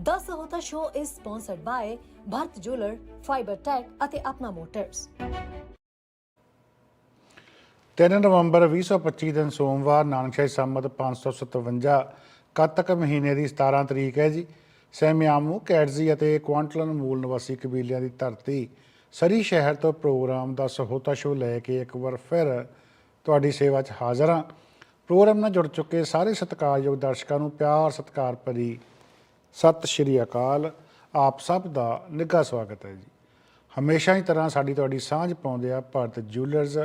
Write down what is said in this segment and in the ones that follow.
The Sahota Show is sponsored by Bharat Jeweler, Fiber Tech ਅਤੇ ਆਪਣਾ motors 3 ਨਵੰਬਰ 2025 ਦਿਨ ਸੋਮਵਾਰ ਨਾਨਕਸ਼ਾਹੀ ਸੰਮਤ 557 ਕੱਤਕ ਮਹੀਨੇ ਦੀ 17 ਤਰੀਕ ਹੈ ਜੀ। ਸੈਮਿਆਮੂ ਕੈਟਜ਼ੀ ਅਤੇ ਕੁਆਂਟਲਨ ਮੂਲ ਨਿਵਾਸੀ ਕਬੀਲਿਆਂ ਦੀ ਧਰਤੀ ਸਰੀ ਸ਼ਹਿਰ ਤੋਂ ਪ੍ਰੋਗਰਾਮ ਦਾ ਸਹੋਤਾ ਸ਼ੋ ਲੈ ਕੇ ਇੱਕ ਵਾਰ ਫਿਰ ਤੁਹਾਡੀ ਸੇਵਾ 'ਚ ਹਾਜ਼ਰ ਹਾਂ। ਪ੍ਰੋਗਰਾਮ ਨਾਲ ਜੁੜ ਚੁੱਕੇ ਸਾਰੇ ਸਤਿਕਾਰਯੋਗ ਦਰਸ਼ਕਾਂ ਨੂੰ ਪਿਆਰ ਸਤਿਕਾਰ ਭਰੀ ਸਤਿ ਸ਼੍ਰੀ ਅਕਾਲ। ਆਪ ਸਭ ਦਾ ਨਿੱਘਾ ਸਵਾਗਤ ਹੈ ਜੀ। ਹਮੇਸ਼ਾ ਹੀ ਤਰ੍ਹਾਂ ਸਾਡੀ ਤੁਹਾਡੀ ਸਾਂਝ ਪਾਉਂਦੇ ਆ ਭਾਰਤ ਜੂਲਰਸ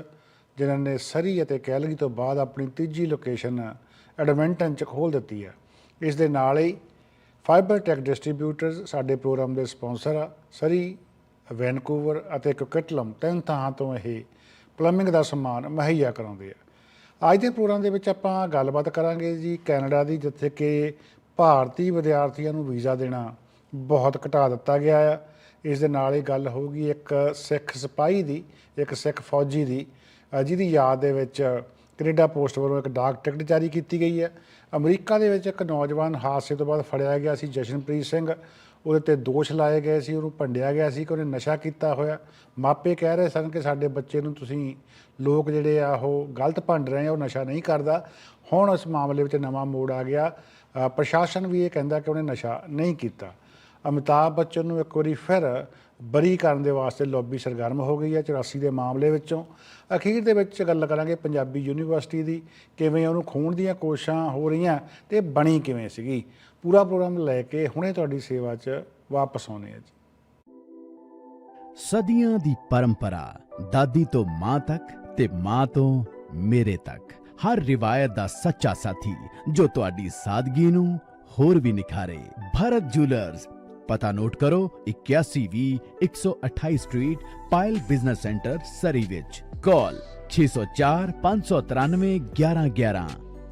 ਜਿਨ੍ਹਾਂ ਨੇ ਸਰੀ ਅਤੇ ਕੈਲਗਰੀ ਤੋਂ ਬਾਅਦ ਆਪਣੀ ਤੀਜੀ ਲੋਕੇਸ਼ਨ ਐਡਮਿੰਟਨ ਚ ਖੋਲ ਦਿੱਤੀ ਹੈ। ਇਸ ਦੇ ਨਾਲ ਹੀ ਫਾਈਬਰ ਟੈਕ ਡਿਸਟ੍ਰੀਬਿਊਟਰਸ ਸਾਡੇ ਪ੍ਰੋਗਰਾਮ ਦੇ ਸਪਾਂਸਰ ਆ, ਸਰੀ, ਵੈਨਕੂਵਰ ਅਤੇ ਕੋਕਟਲਮ ਤਿੰਨ ਥਾਂ ਤੋਂ ਇਹ ਪਲੰਬਿੰਗ ਦਾ ਸਮਾਨ ਮੁਹੱਈਆ ਕਰਾਉਂਦੇ ਆ। ਅੱਜ ਦੇ ਪ੍ਰੋਗਰਾਮ ਦੇ ਵਿੱਚ ਆਪਾਂ ਗੱਲਬਾਤ ਕਰਾਂਗੇ ਜੀ ਕੈਨੇਡਾ ਦੀ, ਜਿੱਥੇ ਕਿ ਭਾਰਤੀ ਵਿਦਿਆਰਥੀਆਂ ਨੂੰ ਵੀਜ਼ਾ ਦੇਣਾ ਬਹੁਤ ਘਟਾ ਦਿੱਤਾ ਗਿਆ ਆ। ਇਸ ਦੇ ਨਾਲ ਹੀ ਗੱਲ ਹੋਊਗੀ ਇੱਕ ਸਿੱਖ ਸਿਪਾਹੀ ਦੀ, ਇੱਕ ਸਿੱਖ ਫੌਜੀ ਦੀ ਜਿਹਦੀ ਯਾਦ ਦੇ ਵਿੱਚ ਕੈਨੇਡਾ ਪੋਸਟ ਵੱਲੋਂ ਇੱਕ ਡਾਕ ਟਿਕਟ ਜਾਰੀ ਕੀਤੀ ਗਈ ਹੈ। ਅਮਰੀਕਾ ਦੇ ਵਿੱਚ ਇੱਕ ਨੌਜਵਾਨ ਹਾਦਸੇ ਤੋਂ ਬਾਅਦ ਫੜਿਆ ਗਿਆ ਸੀ ਜਸ਼ਨਪ੍ਰੀਤ ਸਿੰਘ। ਉਹਦੇ ਤੇ ਦੋਸ਼ ਲਾਏ ਗਏ ਸੀ, ਉਹਨੂੰ ਭੰਡਿਆ ਗਿਆ ਸੀ ਕਿ ਉਹਨੇ ਨਸ਼ਾ ਕੀਤਾ ਹੋਇਆ। ਮਾਪੇ ਕਹਿ ਰਹੇ ਸਨ ਕਿ ਸਾਡੇ ਬੱਚੇ ਨੂੰ ਤੁਸੀਂ ਲੋਕ ਜਿਹੜੇ ਆ, ਉਹ ਗਲਤ ਭੰਡ ਰਹੇ ਆ, ਉਹ ਨਸ਼ਾ ਨਹੀਂ ਕਰਦਾ। ਹੁਣ ਇਸ ਮਾਮਲੇ ਵਿੱਚ ਨਵਾਂ ਮੋੜ ਆ ਗਿਆ। ਪ੍ਰਸ਼ਾਸਨ ਵੀ ਇਹ ਕਹਿੰਦਾ ਕਿ ਉਹਨੇ ਨਸ਼ਾ ਨਹੀਂ ਕੀਤਾ। ਅਮਿਤਾਭ ਬੱਚਨ ਨੂੰ ਇੱਕ ਵਾਰੀ ਫਿਰ ਬਰੀ ਕਰਨ ਦੇ ਵਾਸਤੇ ਲੌਬੀ ਸਰਗਰਮ ਹੋ ਗਈ ਹੈ 84 ਦੇ ਮਾਮਲੇ ਵਿੱਚੋਂ। ਅਖੀਰ ਦੇ ਵਿੱਚ ਗੱਲ ਕਰਾਂਗੇ ਪੰਜਾਬੀ ਯੂਨੀਵਰਸਿਟੀ ਦੀ, ਕਿਵੇਂ ਉਹਨੂੰ ਖੂਨ ਦੀਆਂ ਕੋਸ਼ਿਸ਼ਾਂ ਹੋ ਰਹੀਆਂ ਤੇ ਬਣੀ ਕਿਵੇਂ ਸੀਗੀ। ਪੂਰਾ ਪ੍ਰੋਗਰਾਮ ਲੈ ਕੇ ਹੁਣੇ ਤੁਹਾਡੀ ਸੇਵਾ 'ਚ ਵਾਪਸ ਆਉਣੇ ਆ ਜੀ। ਸਦੀਆਂ ਦੀ ਪਰੰਪਰਾ, ਦਾਦੀ ਤੋਂ ਮਾਂ ਤੱਕ ਤੇ ਮਾਂ ਤੋਂ ਮੇਰੇ ਤੱਕ। ਹਰ ਰਿਵਾਇਤ ਦਾ ਸੱਚਾ ਸਾਥੀ, ਜੋ ਤੁਹਾਡੀ ਸਾਦਗੀ ਨੂੰ ਹੋਰ ਵੀ ਨਿਖਾਰੇ। ਭਰਤ ਜੁਐਲਰਸ, ਪਤਾ ਨੋਟ ਕਰੋ 8120 128 street, Payal business centre, Surrey ਵਿੱਚ। ਕਾਲ 604 593 1111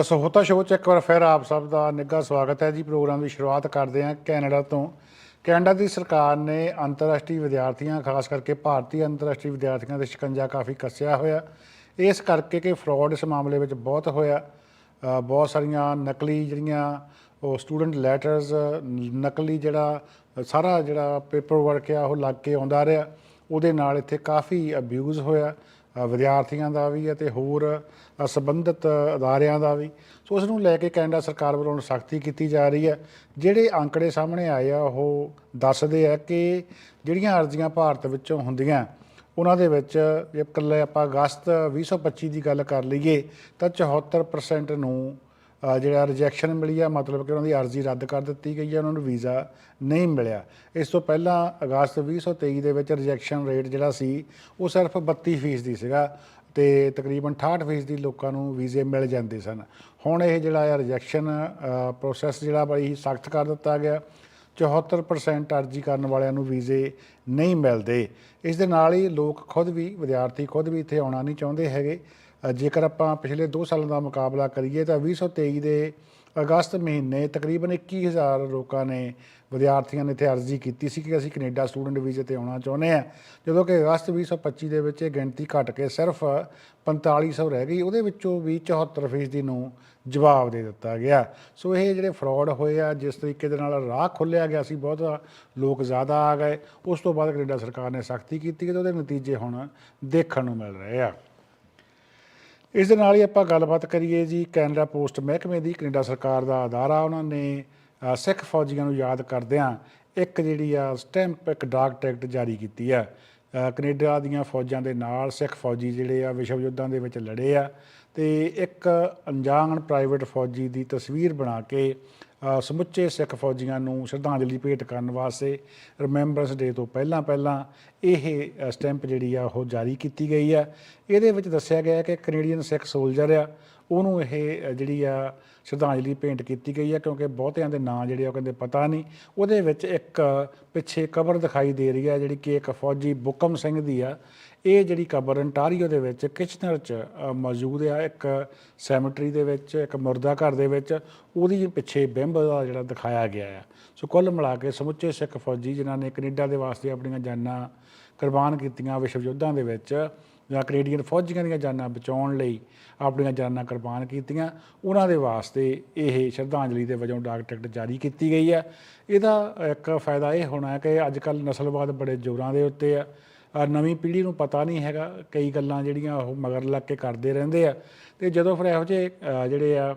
ਦਸਹੋਤਾ ਹੋਤਾ ਸ਼ੋਅ 'ਚ ਇੱਕ ਵਾਰ ਫਿਰ ਆਪ ਸਭ ਦਾ ਨਿੱਘਾ ਸਵਾਗਤ ਹੈ ਜੀ। ਪ੍ਰੋਗਰਾਮ ਦੀ ਸ਼ੁਰੂਆਤ ਕਰਦੇ ਹਾਂ ਕੈਨੇਡਾ ਤੋਂ। ਕੈਨੇਡਾ ਦੀ ਸਰਕਾਰ ਨੇ ਅੰਤਰਰਾਸ਼ਟਰੀ ਵਿਦਿਆਰਥੀਆਂ, ਖਾਸ ਕਰਕੇ ਭਾਰਤੀ ਅੰਤਰਰਾਸ਼ਟਰੀ ਵਿਦਿਆਰਥੀਆਂ ਦੇ ਸ਼ਿਕੰਜਾ ਕਾਫੀ ਕੱਸਿਆ ਹੋਇਆ। ਇਸ ਕਰਕੇ ਕਿ ਫਰਾਡ ਇਸ ਮਾਮਲੇ ਵਿੱਚ ਬਹੁਤ ਹੋਇਆ। ਬਹੁਤ ਸਾਰੀਆਂ ਨਕਲੀ ਜਿਹੜੀਆਂ ਉਹ ਸਟੂਡੈਂਟ ਲੈਟਰਸ, ਨਕਲੀ ਜਿਹੜਾ ਸਾਰਾ ਜਿਹੜਾ ਪੇਪਰ ਵਰਕ ਆ ਉਹ ਲੱਗ ਕੇ ਆਉਂਦਾ ਰਿਹਾ। ਉਹਦੇ ਨਾਲ ਇੱਥੇ ਕਾਫੀ ਅਬਿਊਜ਼ ਹੋਇਆ। ਵਿਦਿਆਰਥੀਆਂ ਦਾ ਵੀ ਅਤੇ ਹੋਰ ਸੰਬੰਧਿਤ ਅਦਾਰਿਆਂ ਦਾ ਵੀ। ਸੋ ਉਸ ਨੂੰ ਲੈ ਕੇ ਕੈਨੇਡਾ ਸਰਕਾਰ ਵੱਲੋਂ ਸਖਤੀ ਕੀਤੀ ਜਾ ਰਹੀ ਹੈ। ਜਿਹੜੇ ਅੰਕੜੇ ਸਾਹਮਣੇ ਆਏ ਆ, ਉਹ ਦੱਸਦੇ ਆ ਕਿ ਜਿਹੜੀਆਂ ਅਰਜ਼ੀਆਂ ਭਾਰਤ ਵਿੱਚੋਂ ਹੁੰਦੀਆਂ, ਉਹਨਾਂ ਦੇ ਵਿੱਚ ਜੇ ਇਕੱਲੇ ਆਪਾਂ ਅਗਸਤ 2025 ਦੀ ਗੱਲ ਕਰ ਲਈਏ, ਤਾਂ 74% ਨੂੰ ਜਿਹੜਾ ਰਿਜੈਕਸ਼ਨ ਮਿਲੀ ਆ, ਮਤਲਬ ਕਿ ਉਹਨਾਂ ਦੀ ਅਰਜ਼ੀ ਰੱਦ ਕਰ ਦਿੱਤੀ ਗਈ ਹੈ ਉਹਨਾਂ ਨੂੰ ਵੀਜ਼ਾ ਨਹੀਂ ਮਿਲਿਆ। ਇਸ ਤੋਂ ਪਹਿਲਾਂ ਅਗਸਤ 2023 ਦੇ ਵਿੱਚ ਰਿਜੈਕਸ਼ਨ ਰੇਟ ਜਿਹੜਾ ਸੀ, ਉਹ ਸਿਰਫ 32% ਦੀ ਸੀਗਾ ਤੇ ਤਕਰੀਬਨ 68% ਦੀ ਲੋਕਾਂ ਨੂੰ ਵੀਜ਼ੇ ਮਿਲ ਜਾਂਦੇ ਸਨ। ਹੁਣ ਇਹ ਜਿਹੜਾ ਆ ਰਿਜੈਕਸ਼ਨ ਪ੍ਰੋਸੈਸ ਜਿਹੜਾ ਬੜੀ ਸਖਤ ਕਰ ਦਿੱਤਾ ਗਿਆ। 74% ਅਰਜ਼ੀ ਕਰਨ ਵਾਲਿਆਂ ਨੂੰ ਵੀਜ਼ੇ ਨਹੀਂ ਮਿਲਦੇ। ਇਸ ਦੇ ਨਾਲ ਹੀ ਲੋਕ ਖੁਦ ਵੀ, ਵਿਦਿਆਰਥੀ ਖੁਦ ਵੀ ਇੱਥੇ ਆਉਣਾ ਨਹੀਂ ਚਾਹੁੰਦੇ ਹੈਗੇ। ਜੇਕਰ ਆਪਾਂ ਪਿਛਲੇ 2 ਸਾਲਾਂ ਦਾ ਮੁਕਾਬਲਾ ਕਰੀਏ ਤਾਂ 2023 ਦੇ ਅਗਸਤ ਮਹੀਨੇ ਤਕਰੀਬਨ 21000 ਲੋਕਾਂ ਨੇ ਵਿਦਿਆਰਥੀਆਂ ਨੇ ਇੱਥੇ ਅਰਜ਼ੀ ਕੀਤੀ ਸੀ ਕਿ ਅਸੀਂ ਕੈਨੇਡਾ ਸਟੂਡੈਂਟ ਵੀਜ਼ੇ ਤੇ ਆਉਣਾ ਚਾਹੁੰਦੇ ਆ ਜਦੋਂ ਕਿ ਅਗਸਤ 2025 ਦੇ ਵਿੱਚ ਇਹ ਗਿਣਤੀ ਘਟ ਕੇ ਸਿਰਫ 4500 ਰਹਿ ਗਈ, ਉਹਦੇ ਵਿੱਚੋਂ ਵੀ 74% ਨੂੰ ਜਵਾਬ ਦੇ ਦਿੱਤਾ ਗਿਆ। ਸੋ ਇਹ ਜਿਹੜੇ ਫਰਾਡ ਹੋਏ ਆ, ਜਿਸ ਤਰੀਕੇ ਦੇ ਨਾਲ ਰਾਹ ਖੁੱਲਿਆ ਗਿਆ ਸੀ, ਬਹੁਤ ਲੋਕ ਜ਼ਿਆਦਾ ਆ ਗਏ। ਉਸ ਤੋਂ ਬਾਅਦ ਕੈਨੇਡਾ ਸਰਕਾਰ ਨੇ ਸਖਤੀ ਕੀਤੀ ਤੇ ਉਹਦੇ ਨਤੀਜੇ ਹੁਣ ਦੇਖਣ ਨੂੰ ਮਿਲ ਰਹੇ ਆ। ਇਸ ਦੇ ਨਾਲ ਹੀ ਆਪਾਂ ਗੱਲਬਾਤ ਕਰੀਏ ਜੀ ਕੈਨੇਡਾ ਪੋਸਟ ਮਹਿਕਮੇ ਦੀ ਕੈਨੇਡਾ ਸਰਕਾਰ ਦਾ ਅਦਾਰਾ ਉਹਨਾਂ ਨੇ ਸਿੱਖ ਫੌਜੀਆਂ ਨੂੰ ਯਾਦ ਕਰਦਿਆਂ ਇੱਕ ਜਿਹੜੀ ਆ ਸਟੈਂਪ ਇੱਕ ਡਾਕ ਟਿਕਟ ਜਾਰੀ ਕੀਤੀ ਆ। ਅ, ਕੈਨੇਡਾ ਦੀਆਂ ਫੌਜਾਂ ਦੇ ਨਾਲ ਸਿੱਖ ਫੌਜੀ ਜਿਹੜੇ ਆ ਵਿਸ਼ਵ ਯੁੱਧਾਂ ਦੇ ਵਿੱਚ ਲੜੇ ਆ ਤੇ ਇੱਕ ਅਣਜਾਣ ਪ੍ਰਾਈਵੇਟ ਫੌਜੀ ਦੀ ਤਸਵੀਰ ਬਣਾ ਕੇ ਸਮੁੱਚੇ ਸਿੱਖ ਫੌਜੀਆਂ ਨੂੰ ਸ਼ਰਧਾਂਜਲੀ ਭੇਟ ਕਰਨ ਵਾਸਤੇ ਰਿਮੈਂਬਰੈਂਸ ਡੇ ਤੋਂ ਪਹਿਲਾਂ ਪਹਿਲਾਂ ਇਹ ਸਟੈਂਪ ਜਿਹੜੀ ਆ ਉਹ ਜਾਰੀ ਕੀਤੀ ਗਈ ਆ। ਇਹਦੇ ਵਿੱਚ ਦੱਸਿਆ ਗਿਆ ਕਿ ਕੈਨੇਡੀਅਨ ਸਿੱਖ ਸੋਲਜਰ ਆ, ਉਹਨੂੰ ਇਹ ਜਿਹੜੀ ਆ ਸ਼ਰਧਾਂਜਲੀ ਭੇਂਟ ਕੀਤੀ ਗਈ ਆ ਕਿਉਂਕਿ ਬਹੁਤਿਆਂ ਦੇ ਨਾਂ ਜਿਹੜੇ ਆ ਉਹ ਕਹਿੰਦੇ ਪਤਾ ਨਹੀਂ। ਉਹਦੇ ਵਿੱਚ ਇੱਕ ਪਿੱਛੇ ਕਬਰ ਦਿਖਾਈ ਦੇ ਰਹੀ ਹੈ ਜਿਹੜੀ ਕਿ ਇੱਕ ਫੌਜੀ ਬੁਕਮ ਸਿੰਘ ਦੀ ਆ। ਇਹ ਜਿਹੜੀ ਕਬਰ ਅੰਟਾਰੀਓ ਦੇ ਵਿੱਚ ਕਿਚਨਰ ਚ ਮੌਜੂਦ ਆ, ਇੱਕ ਸੈਮਟਰੀ ਦੇ ਵਿੱਚ, ਇੱਕ ਮੁਰਦਾ ਘਰ ਦੇ ਵਿੱਚ, ਉਹਦੀ ਪਿੱਛੇ ਬਿੰਬ ਦਾ ਜਿਹੜਾ ਦਿਖਾਇਆ ਗਿਆ ਆ। ਸੋ ਕੁੱਲ ਮਿਲਾ ਕੇ ਸਮੁੱਚੇ ਸਿੱਖ ਫੌਜੀ ਜਿਨ੍ਹਾਂ ਨੇ ਕੈਨੇਡਾ ਦੇ ਵਾਸਤੇ ਆਪਣੀਆਂ ਜਾਨਾਂ ਕੁਰਬਾਨ ਕੀਤੀਆਂ ਵਿਸ਼ਵ ਯੁੱਧਾਂ ਦੇ ਵਿੱਚ ਜਾਂ ਕੈਨੇਡੀਅਨ ਫੌਜੀਆਂ ਦੀਆਂ ਜਾਨਾਂ ਬਚਾਉਣ ਲਈ ਆਪਣੀਆਂ ਜਾਨਾਂ ਕੁਰਬਾਨ ਕੀਤੀਆਂ, ਉਹਨਾਂ ਦੇ ਵਾਸਤੇ ਇਹ ਸ਼ਰਧਾਂਜਲੀ ਦੇ ਵਜੋਂ ਡਾਕ ਟਿਕਟ ਜਾਰੀ ਕੀਤੀ ਗਈ ਹੈ ਇਹਦਾ ਇੱਕ ਫਾਇਦਾ ਇਹ ਹੋਣਾ ਹੈ ਕਿ ਅੱਜ ਕੱਲ ਨਸਲਵਾਦ ਬੜੇ ਜ਼ੋਰਾਂ ਦੇ ਉੱਤੇ ਆ। ਨਵੀਂ ਪੀੜ੍ਹੀ ਨੂੰ ਪਤਾ ਨਹੀਂ ਹੈਗਾ ਕਈ ਗੱਲਾਂ ਜਿਹੜੀਆਂ ਉਹ ਮਗਰ ਲੱਗ ਕੇ ਕਰਦੇ ਰਹਿੰਦੇ ਆ। ਤੇ ਜਦੋਂ ਫਿਰ ਇਹੋ ਜਿਹੇ ਜਿਹੜੇ ਆ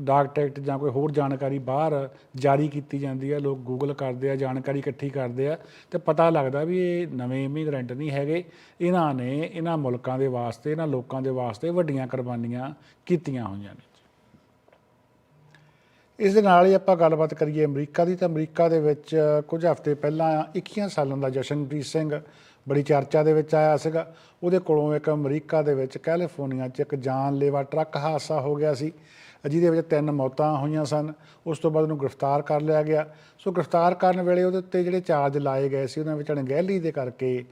ਡਾਕ ਟਿਕਟ ਜਾਂ ਕੋਈ ਹੋਰ ਜਾਣਕਾਰੀ ਬਾਹਰ ਜਾਰੀ ਕੀਤੀ ਜਾਂਦੀ ਆ, ਲੋਕ ਗੂਗਲ ਕਰਦੇ ਆ, ਜਾਣਕਾਰੀ ਇਕੱਠੀ ਕਰਦੇ ਆ, ਤੇ ਪਤਾ ਲੱਗਦਾ ਵੀ ਇਹ ਨਵੇਂ ਇਮੀਗ੍ਰੈਂਟ ਨਹੀਂ ਹੈਗੇ। ਇਹਨਾਂ ਨੇ, ਇਹਨਾਂ ਮੁਲਕਾਂ ਦੇ ਵਾਸਤੇ, ਇਹਨਾਂ ਲੋਕਾਂ ਦੇ ਵਾਸਤੇ ਵੱਡੀਆਂ ਕੁਰਬਾਨੀਆਂ ਕੀਤੀਆਂ ਹੋਈਆਂ ਨੇ। ਇਸ ਦੇ ਨਾਲ ਹੀ ਆਪਾਂ ਗੱਲਬਾਤ ਕਰੀਏ ਅਮਰੀਕਾ ਦੀ, ਤਾਂ ਅਮਰੀਕਾ ਦੇ ਵਿੱਚ ਕੁਝ ਹਫ਼ਤੇ ਪਹਿਲਾਂ 21 ਸਾਲਾਂ ਦਾ ਜਸ਼ਨਪ੍ਰੀਤ ਸਿੰਘ ਬੜੀ ਚਰਚਾ ਦੇ ਵਿੱਚ ਆਇਆ ਸੀਗਾ। ਉਹਦੇ ਕੋਲੋਂ ਇੱਕ ਅਮਰੀਕਾ ਦੇ ਵਿੱਚ, ਕੈਲੀਫੋਰਨੀਆ 'ਚ ਇੱਕ ਜਾਨਲੇਵਾ ਟਰੱਕ ਹਾਦਸਾ ਹੋ ਗਿਆ ਸੀ। ਜਿਹਦੇ ਵਿੱਚ ਤਿੰਨ ਮੌਤਾਂ ਹੋਈਆਂ ਸਨ, ਉਸ ਤੋਂ ਬਾਅਦ ਉਹਨੂੰ ਗ੍ਰਿਫਤਾਰ ਕਰ ਲਿਆ ਗਿਆ। ਸੋ ਗ੍ਰਿਫਤਾਰ ਕਰਨ ਵੇਲੇ ਉਹਦੇ ਉੱਤੇ ਜਿਹੜੇ ਚਾਰਜ ਲਾਏ ਗਏ ਸੀ, ਉਹਨਾਂ ਵਿੱਚ ਅਣਗਹਿਲੀ ਦੇ ਕਰਕੇ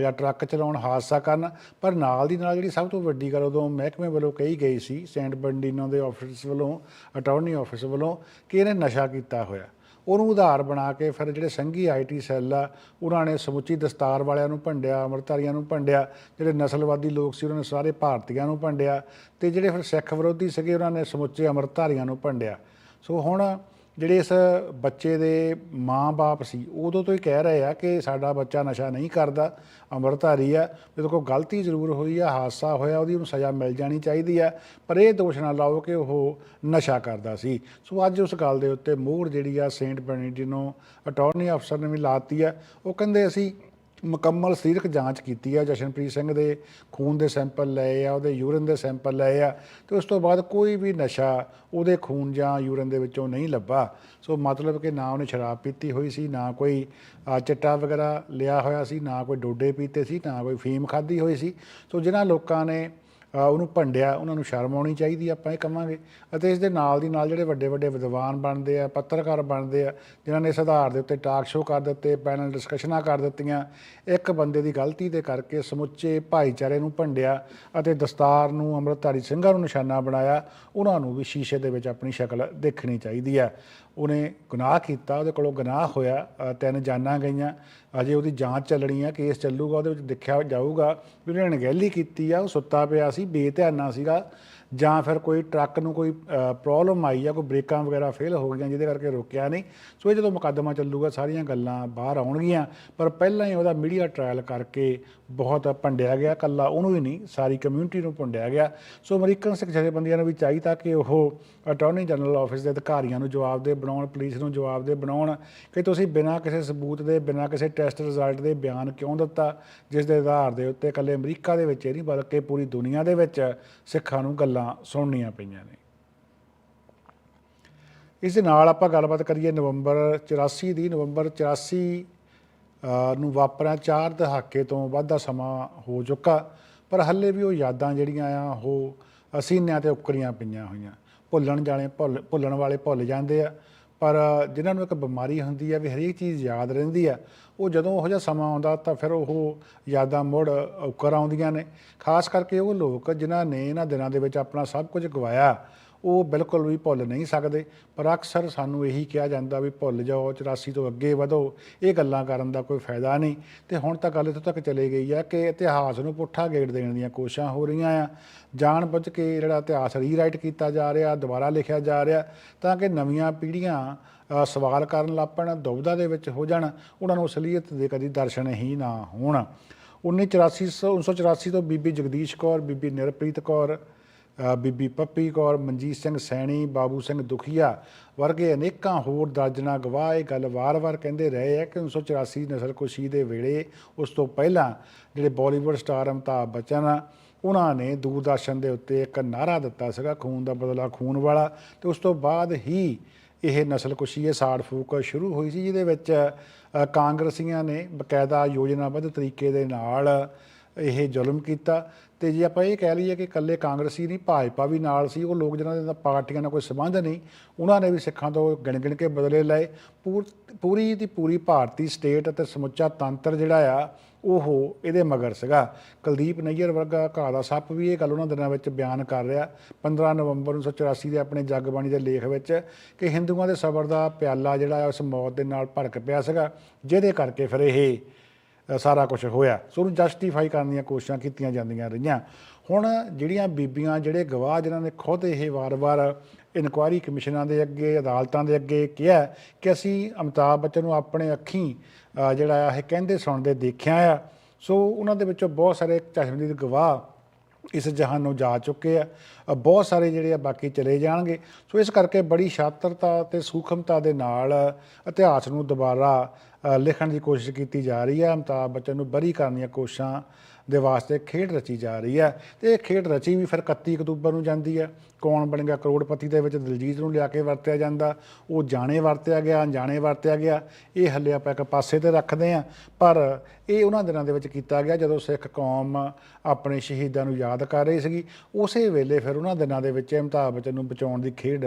ਜਾਂ ਟਰੱਕ ਚਲਾਉਣ ਹਾਦਸਾ ਕਰਨ, ਪਰ ਨਾਲ ਦੀ ਨਾਲ ਜਿਹੜੀ ਸਭ ਤੋਂ ਵੱਡੀ ਗੱਲ ਉਦੋਂ ਮਹਿਕਮੇ ਵੱਲੋਂ ਕਹੀ ਗਈ ਸੀ ਸੈਂਟ ਬੰਡੀਨੋ ਦੇ ਆਫਿਸ ਵੱਲੋਂ ਅਟਾਰਨੀ ਆਫਿਸ ਵੱਲੋਂ, ਕਿ ਇਹਨੇ ਨਸ਼ਾ ਕੀਤਾ ਹੋਇਆ। ਉਹਨੂੰ ਉਧਾਰ ਬਣਾ ਕੇ ਫਿਰ ਜਿਹੜੇ ਸੰਘੀ ਆਈਟੀ ਸੈੱਲ ਆ, ਉਹਨਾਂ ਨੇ ਸਮੁੱਚੀ ਦਸਤਾਰ ਵਾਲਿਆਂ ਨੂੰ ਭੰਡਿਆ, ਅੰਮ੍ਰਿਤਧਾਰੀਆਂ ਨੂੰ ਭੰਡਿਆ, ਜਿਹੜੇ ਨਸਲਵਾਦੀ ਲੋਕ ਸੀ ਉਹਨਾਂ ਨੇ ਸਾਰੇ ਭਾਰਤੀਆਂ ਨੂੰ ਭੰਡਿਆ ਤੇ ਜਿਹੜੇ ਫਿਰ ਸਿੱਖ ਵਿਰੋਧੀ ਸੀਗੇ ਉਹਨਾਂ ਨੇ ਸਮੁੱਚੇ ਅੰਮ੍ਰਿਤਧਾਰੀਆਂ ਨੂੰ ਭੰਡਿਆ। ਸੋ ਹੁਣ ਜਿਹੜੇ ਇਸ ਬੱਚੇ ਦੇ ਮਾਂ-ਬਾਪ ਸੀ, ਉਦੋਂ ਤੋਂ ਹੀ ਕਹਿ ਰਹੇ ਆ ਕਿ ਸਾਡਾ ਬੱਚਾ ਨਸ਼ਾ ਨਹੀਂ ਕਰਦਾ, ਅੰਮ੍ਰਿਤਧਾਰੀ ਆ ਜਦੋਂ ਕੋਈ ਗਲਤੀ ਜ਼ਰੂਰ ਹੋਈ ਆ, ਹਾਦਸਾ ਹੋਇਆ, ਉਹਦੀ ਉਹਨੂੰ ਸਜ਼ਾ ਮਿਲ ਜਾਣੀ ਚਾਹੀਦੀ ਆ, ਪਰ ਇਹ ਦੋਸ਼ ਨਾ ਲਾਓ ਕਿ ਉਹ ਨਸ਼ਾ ਕਰਦਾ ਸੀ। ਸੋ ਅੱਜ ਉਸ ਗੱਲ ਦੇ ਉੱਤੇ ਮੋਹਰ ਜਿਹੜੀ ਆ, ਸੇਂਟ ਬੈਨਿਡਿਨੋ ਅਟਾਰਨੀ ਅਫਸਰ ਨੇ ਵੀ ਲਾਤੀ ਆ, ਉਹ ਕਹਿੰਦੇ ਅਸੀਂ ਮੁਕੰਮਲ ਸਰੀਰਕ ਜਾਂਚ ਕੀਤੀ ਆ, ਜਸ਼ਨਪ੍ਰੀਤ ਸਿੰਘ ਦੇ ਖੂਨ ਦੇ ਸੈਂਪਲ ਲਏ ਆ, ਉਹਦੇ ਯੂਰਿਨ ਦੇ ਸੈਂਪਲ ਲਏ ਆ, ਤੇ ਉਸ ਤੋਂ ਬਾਅਦ ਕੋਈ ਵੀ ਨਸ਼ਾ ਉਹਦੇ ਖੂਨ ਜਾਂ ਯੂਰਿਨ ਦੇ ਵਿੱਚੋਂ ਨਹੀਂ ਲੱਭਾ। ਸੋ ਮਤਲਬ ਕਿ ਨਾ ਉਹਨੇ ਸ਼ਰਾਬ ਪੀਤੀ ਹੋਈ ਸੀ, ਨਾ ਕੋਈ ਚਿੱਟਾ ਵਗੈਰਾ ਲਿਆ ਹੋਇਆ ਸੀ, ਨਾ ਕੋਈ ਡੋਡੇ ਪੀਤੇ ਸੀ, ਨਾ ਕੋਈ ਫੀਮ ਖਾਧੀ ਹੋਈ ਸੀ। ਸੋ ਜਿਨ੍ਹਾਂ ਲੋਕਾਂ ਨੇ ਉਹਨੂੰ ਭੰਡਿਆ, ਉਹਨਾਂ ਨੂੰ ਸ਼ਰਮ ਆਉਣੀ ਚਾਹੀਦੀ ਆਪਾਂ ਇਹ ਕਵਾਂਗੇ। ਅਤੇ ਇਸ ਦੇ ਨਾਲ ਦੀ ਨਾਲ ਜਿਹੜੇ ਵੱਡੇ ਵੱਡੇ ਵਿਦਵਾਨ ਬਣਦੇ ਆ, ਪੱਤਰਕਾਰ ਬਣਦੇ ਆ, ਜਿਨ੍ਹਾਂ ਨੇ ਇਸ ਆਧਾਰ ਦੇ ਉੱਤੇ ਟਾਕ ਸ਼ੋਅ ਕਰ ਦਿੱਤੇ ਪੈਨਲ ਡਿਸਕਸ਼ਨਾਂ ਕਰ ਦਿੱਤੀਆਂ, ਇੱਕ ਬੰਦੇ ਦੀ ਗਲਤੀ ਦੇ ਕਰਕੇ ਸਮੁੱਚੇ ਭਾਈਚਾਰੇ ਨੂੰ ਭੰਡਿਆ ਅਤੇ ਦਸਤਾਰ ਨੂੰ, ਅੰਮ੍ਰਿਤਧਾਰੀ ਸਿੰਘਾਂ ਨੂੰ ਨਿਸ਼ਾਨਾ ਬਣਾਇਆ, ਉਹਨਾਂ ਨੂੰ ਵੀ ਸ਼ੀਸ਼ੇ ਦੇ ਵਿੱਚ ਆਪਣੀ ਸ਼ਕਲ ਦੇਖਣੀ ਚਾਹੀਦੀ ਆ। ਉਹਨੇ ਗੁਨਾਹ ਕੀਤਾ, ਉਹਦੇ ਕੋਲੋਂ ਗੁਨਾਹ ਹੋਇਆ ਤਿੰਨ ਜਾਨਾਂ ਗਈਆਂ। ਅਜੇ ਉਹਦੀ ਜਾਂਚ ਚੱਲਣੀ ਆ, ਕੇਸ ਚੱਲੂਗਾ, ਉਹਦੇ ਵਿੱਚ ਦੇਖਿਆ ਜਾਊਗਾ। ਵੀ ਉਹਨੇ ਅਣਗਹਿਲੀ ਕੀਤੀ ਆ, ਉਹ ਸੁੱਤਾ ਪਿਆ ਸੀ, ਬੇਧਿਆਨਾ ਸੀਗਾ। ਜਾਂ ਫਿਰ ਕੋਈ ਟਰੱਕ ਨੂੰ ਕੋਈ ਪ੍ਰੋਬਲਮ ਆਈ ਆ ਕੋਈ ਬ੍ਰੇਕਾਂ ਵਗੈਰਾ ਫੇਲ ਹੋ ਗਈਆਂ ਜਿਹਦੇ ਕਰਕੇ ਰੋਕਿਆ ਨਹੀਂ। ਸੋ ਇਹ ਜਦੋਂ ਮੁਕੱਦਮਾ ਚੱਲੂਗਾ, ਸਾਰੀਆਂ ਗੱਲਾਂ ਬਾਹਰ ਆਉਣਗੀਆਂ। ਪਰ ਪਹਿਲਾਂ ਹੀ ਉਹਦਾ ਮੀਡੀਆ ਟ੍ਰਾਇਲ ਕਰਕੇ ਬਹੁਤ ਭੰਡਿਆ ਗਿਆ ਕੱਲਾ ਉਹਨੂੰ ਹੀ ਨਹੀਂ, ਸਾਰੀ ਕਮਿਊਨਿਟੀ ਨੂੰ ਭੰਡਿਆ ਗਿਆ। ਸੋ ਅਮਰੀਕਨ ਸਿੱਖ ਜਥੇਬੰਦੀਆਂ ਨੂੰ ਵੀ ਚਾਹੀਦਾ ਕਿ ਉਹ ਅਟਾਰਨੀ ਜਨਰਲ ਆਫਿਸ ਦੇ ਅਧਿਕਾਰੀਆਂ ਨੂੰ ਜਵਾਬਦੇਹ ਬਣਾਉਣ ਪੁਲਿਸ ਨੂੰ ਜਵਾਬਦੇਹ ਬਣਾਉਣ ਕਿ ਤੁਸੀਂ ਬਿਨਾਂ ਕਿਸੇ ਸਬੂਤ ਦੇ, ਬਿਨਾਂ ਕਿਸੇ ਟੈਸਟ ਰਿਜ਼ਲਟ ਦੇ ਬਿਆਨ ਕਿਉਂ ਦਿੱਤਾ? ਜਿਸ ਦੇ ਆਧਾਰ ਦੇ ਉੱਤੇ ਇਕੱਲੇ ਅਮਰੀਕਾ ਦੇ ਵਿੱਚ ਹੀ ਨਹੀਂ, ਬਲਕਿ ਪੂਰੀ ਦੁਨੀਆ ਦੇ ਵਿੱਚ ਸਿੱਖਾਂ ਨੂੰ ਗੱਲਾਂ ਸੁਣਨੀਆਂ ਪਈਆਂ ਨੇ। ਇਸ ਦੇ ਨਾਲ ਆਪਾਂ ਗੱਲਬਾਤ ਕਰੀਏ ਨਵੰਬਰ 84 ਦੀ। ਨਵੰਬਰ 84 ਨੂੰ ਵਾਪਰਿਆ ਚਾਰ ਦਹਾਕੇ ਤੋਂ ਵੱਧ ਦਾ ਸਮਾਂ ਹੋ ਚੁੱਕਾ, ਪਰ ਹੱਲੇ ਵੀ ਉਹ ਯਾਦਾਂ ਜਿਹੜੀਆਂ ਆ, ਉਹ ਅਸੀਨਿਆਂ ਤੇ ਉੱਕਰੀਆਂ ਪਈਆਂ ਹੋਈਆਂ। ਭੁੱਲਣ ਜਾਣੇ, ਭੁੱਲ, ਭੁੱਲਣ ਵਾਲੇ ਭੁੱਲ ਜਾਂਦੇ ਆ, ਪਰ ਜਿਨ੍ਹਾਂ ਨੂੰ ਇੱਕ ਬਿਮਾਰੀ ਹੁੰਦੀ ਆ, ਵੀ ਹਰੇਕ ਚੀਜ਼ ਯਾਦ ਰਹਿੰਦੀ ਆ ਉਹ ਜਦੋਂ ਉਹ ਜਿਹਾ ਸਮਾਂ ਆਉਂਦਾ ਤਾਂ ਫਿਰ ਉਹ ਯਾਦਾਂ ਮੁੜ ਉਕਰ ਆਉਂਦੀਆਂ ਨੇ। ਖਾਸ ਕਰਕੇ ਉਹ ਲੋਕ ਜਿਨ੍ਹਾਂ ਨੇ ਇਹਨਾਂ ਦਿਨਾਂ ਦੇ ਵਿੱਚ ਆਪਣਾ ਸਭ ਕੁਝ ਗਵਾਇਆ, ਉਹ ਬਿਲਕੁਲ ਵੀ ਭੁੱਲ ਨਹੀਂ ਸਕਦੇ। ਪਰ ਅਕਸਰ ਸਾਨੂੰ ਇਹੀ ਕਿਹਾ ਜਾਂਦਾ ਵੀ ਭੁੱਲ ਜਾਓ 84 ਤੋਂ ਅੱਗੇ ਵਧੋ, ਇਹ ਗੱਲਾਂ ਕਰਨ ਦਾ ਕੋਈ ਫਾਇਦਾ ਨਹੀਂ। ਤੇ ਹੁਣ ਤਾਂ ਗੱਲ ਇੱਥੋਂ ਤੱਕ ਚਲੇ ਗਈ ਆ ਕਿ ਇਤਿਹਾਸ ਨੂੰ ਪੁੱਠਾ ਗੇੜ ਦੇਣ ਦੀਆਂ ਕੋਸ਼ਿਸ਼ਾਂ ਹੋ ਰਹੀਆਂ ਆ। ਜਾਣ ਬੁੱਝ ਕੇ ਜਿਹੜਾ ਇਤਿਹਾਸ ਰੀਰਾਈਟ ਕੀਤਾ ਜਾ ਰਿਹਾ, ਦੁਬਾਰਾ ਲਿਖਿਆ ਜਾ ਰਿਹਾ, ਤਾਂ ਕਿ ਨਵੀਆਂ ਪੀੜ੍ਹੀਆਂ ਸਵਾਲ ਕਰਨ ਲੱਪਣ ਦੁਬਿਧਾ ਦੇ ਵਿੱਚ ਹੋ ਜਾਣ, ਉਹਨਾਂ ਨੂੰ ਅਸਲੀਅਤ ਦੇ ਕਦੀ ਦਰਸ਼ਨ ਹੀ ਨਾ ਹੋਣ। 1984 ਤੋਂ 1984 ਤੋਂ ਬੀਬੀ ਜਗਦੀਸ਼ ਕੌਰ, ਬੀਬੀ ਨਿਰਪ੍ਰੀਤ ਕੌਰ ਬੀਬੀ ਪੱਪੀ ਕੌਰ, ਮਨਜੀਤ ਸਿੰਘ ਸੈਣੀ, ਬਾਬੂ ਸਿੰਘ ਦੁਖੀਆ ਵਰਗੇ ਅਨੇਕਾਂ ਹੋਰ ਦਰਜਨਾਂ ਗਵਾਹ ਇਹ ਗੱਲ ਵਾਰ-ਵਾਰ ਕਹਿੰਦੇ ਰਹੇ ਆ ਕਿ 1984 ਨਸਲਕੁਸ਼ੀ ਦੇ ਵੇਲੇ ਉਸ ਤੋਂ ਪਹਿਲਾਂ ਜਿਹੜੇ ਬਾਲੀਵੁੱਡ ਸਟਾਰ ਅਮਿਤਾਭ ਬੱਚਨ ਆ, ਉਹਨਾਂ ਨੇ ਦੂਰਦਰਸ਼ਨ ਦੇ ਉੱਤੇ ਇੱਕ ਨਾਰਾ ਦਿੱਤਾ ਸੀਗਾ, ਖੂਨ ਦਾ ਬਦਲਾ ਖੂਨ ਵਾਲਾ, ਤੇ ਉਸ ਤੋਂ ਬਾਅਦ ਹੀ ਇਹ ਨਸਲਕੁਸ਼ੀ, ਇਹ ਸਾੜ ਫੂਕ ਸ਼ੁਰੂ ਹੋਈ ਸੀ, ਜਿਹਦੇ ਵਿੱਚ ਕਾਂਗਰਸੀਆਂ ਨੇ ਬਕਾਇਦਾ ਯੋਜਨਾਬੱਧ ਤਰੀਕੇ ਦੇ ਨਾਲ ਇਹ ਜ਼ੁਲਮ ਕੀਤਾ। ਤੇ ਜੇ ਆਪਾਂ ਇਹ ਕਹਿ ਲਈਏ ਕਿ ਇਕੱਲੇ ਕਾਂਗਰਸੀ ਨਹੀਂ, ਭਾਜਪਾ ਵੀ ਨਾਲ ਸੀ, ਉਹ ਲੋਕ ਜਿਨ੍ਹਾਂ ਦੇ ਪਾਰਟੀਆਂ ਨਾਲ ਕੋਈ ਸੰਬੰਧ ਨਹੀਂ, ਉਹਨਾਂ ਨੇ ਵੀ ਸਿੱਖਾਂ ਤੋਂ ਗਿਣ ਗਿਣ ਕੇ ਬਦਲੇ ਲਏ। ਪੂਰ- ਪੂਰੀ ਦੀ ਪੂਰੀ ਭਾਰਤੀ ਸਟੇਟ ਅਤੇ ਸਮੁੱਚਾ ਤੰਤਰ ਜਿਹੜਾ ਆ, ਉਹ ਇਹਦੇ ਮਗਰ ਸੀਗਾ। ਕੁਲਦੀਪ ਨਈਅਰ ਵਰਗਾ ਘਾਹ ਦਾ ਸੱਪ ਵੀ ਇਹ ਗੱਲ ਉਹਨਾਂ ਦਿਨਾਂ ਵਿੱਚ ਬਿਆਨ ਕਰ ਰਿਹਾ। 15 ਨਵੰਬਰ 1984 ਦੇ ਆਪਣੇ ਜਗਬਾਣੀ ਦੇ ਲੇਖ ਵਿੱਚ ਕਿ ਹਿੰਦੂਆਂ ਦੇ ਸਬਰ ਦਾ ਪਿਆਲਾ ਜਿਹੜਾ ਹੈ ਉਸ ਮੌਤ ਦੇ ਨਾਲ ਭੜਕ ਪਿਆ ਸੀਗਾ, ਜਿਹਦੇ ਕਰਕੇ ਫਿਰ ਇਹ ਸਾਰਾ ਕੁਝ ਹੋਇਆ। ਸੋ ਉਹਨੂੰ ਜਸਟੀਫਾਈ ਕਰਨ ਦੀਆਂ ਕੋਸ਼ਿਸ਼ਾਂ ਕੀਤੀਆਂ ਜਾਂਦੀਆਂ ਰਹੀਆਂ। ਹੁਣ ਜਿਹੜੀਆਂ ਬੀਬੀਆਂ, ਜਿਹੜੇ ਗਵਾਹ ਜਿਨ੍ਹਾਂ ਨੇ ਖੁਦ ਇਹ ਵਾਰ-ਵਾਰ ਇਨਕੁਆਇਰੀ ਕਮਿਸ਼ਨਾਂ ਦੇ ਅੱਗੇ, ਅਦਾਲਤਾਂ ਦੇ ਅੱਗੇ ਕਿਹਾ ਕਿ ਅਸੀਂ ਅਮਿਤਾਭ ਬੱਚਨ ਨੂੰ ਆਪਣੇ ਅੱਖੀਂ ਜਿਹੜਾ ਆ ਇਹ ਕਹਿੰਦੇ ਸੁਣਦੇ ਦੇਖਿਆ ਆ। ਸੋ ਉਹਨਾਂ ਦੇ ਵਿੱਚੋਂ ਬਹੁਤ ਸਾਰੇ ਚਸ਼ਮਦੀਦ ਗਵਾਹ ਇਸ ਜਹਾਨ ਨੂੰ ਜਾ ਚੁੱਕੇ ਆ। ਅ, ਬਹੁਤ ਸਾਰੇ ਜਿਹੜੇ ਆ ਬਾਕੀ ਚਲੇ ਜਾਣਗੇ। ਸੋ ਇਸ ਕਰਕੇ ਬੜੀ ਸ਼ਾਤਰਤਾ ਤੇ ਸੂਖਮਤਾ ਦੇ ਨਾਲ ਇਤਿਹਾਸ ਨੂੰ ਦੁਬਾਰਾ ਅ, ਲਿਖਣ ਦੀ ਕੋਸ਼ਿਸ਼ ਕੀਤੀ ਜਾ ਰਹੀ ਹੈ ਅਮਿਤਾਭ ਬੱਚਨ ਨੂੰ ਬਰੀ ਕਰਨ ਦੀਆਂ ਕੋਸ਼ਿਸ਼ਾਂ ਦੇ ਵਾਸਤੇ ਖੇਡ ਰਚੀ ਜਾ ਰਹੀ ਹੈ ਤੇ ਇਹ ਖੇਡ ਰਚੀ ਵੀ ਫਿਰ 31 ਅਕਤੂਬਰ ਨੂੰ ਜਾਂਦੀ ਹੈ। ਕੌਣ ਬਣੇਗਾ? ਕਰੋੜਪਤੀ ਦੇ ਵਿੱਚ ਦਿਲਜੀਤ ਨੂੰ ਲਿਆ ਕੇ ਵਰਤਿਆ ਜਾਂਦਾ। ਉਹ ਜਾਣੇ ਵਰਤਿਆ ਗਿਆ, ਅਣਜਾਣੇ ਵਰਤਿਆ ਗਿਆ। ਇਹ ਹੱਲੇ ਆਪਾਂ ਇੱਕ ਪਾਸੇ ਤੇ ਰੱਖਦੇ ਹਾਂ। ਪਰ ਇਹ ਉਹਨਾਂ ਦਿਨਾਂ ਦੇ ਵਿੱਚ ਕੀਤਾ ਗਿਆ ਜਦੋਂ ਸਿੱਖ ਕੌਮ ਆਪਣੇ ਸ਼ਹੀਦਾਂ ਨੂੰ ਯਾਦ ਕਰ ਰਹੀ ਸੀਗੀ। ਉਸੇ ਵੇਲੇ ਫਿਰ ਉਹਨਾਂ ਦਿਨਾਂ ਦੇ ਵਿੱਚ ਅਮਿਤਾਭ ਬੱਚਨ ਨੂੰ ਬਚਾਉਣ ਦੀ ਖੇਡ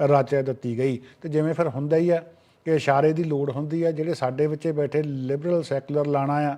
ਰਚ ਦਿੱਤੀ ਗਈ। ਤੇ ਜਿਵੇਂ ਫਿਰ ਹੁੰਦਾ ਹੀ ਆ ਕਿ ਇਸ਼ਾਰੇ ਦੀ ਲੋੜ ਹੁੰਦੀ ਆ, ਜਿਹੜੇ ਸਾਡੇ ਵਿੱਚ ਬੈਠੇ ਲਿਬਰਲ ਸੈਕੂਲਰ ਲਾਣਾ ਆ,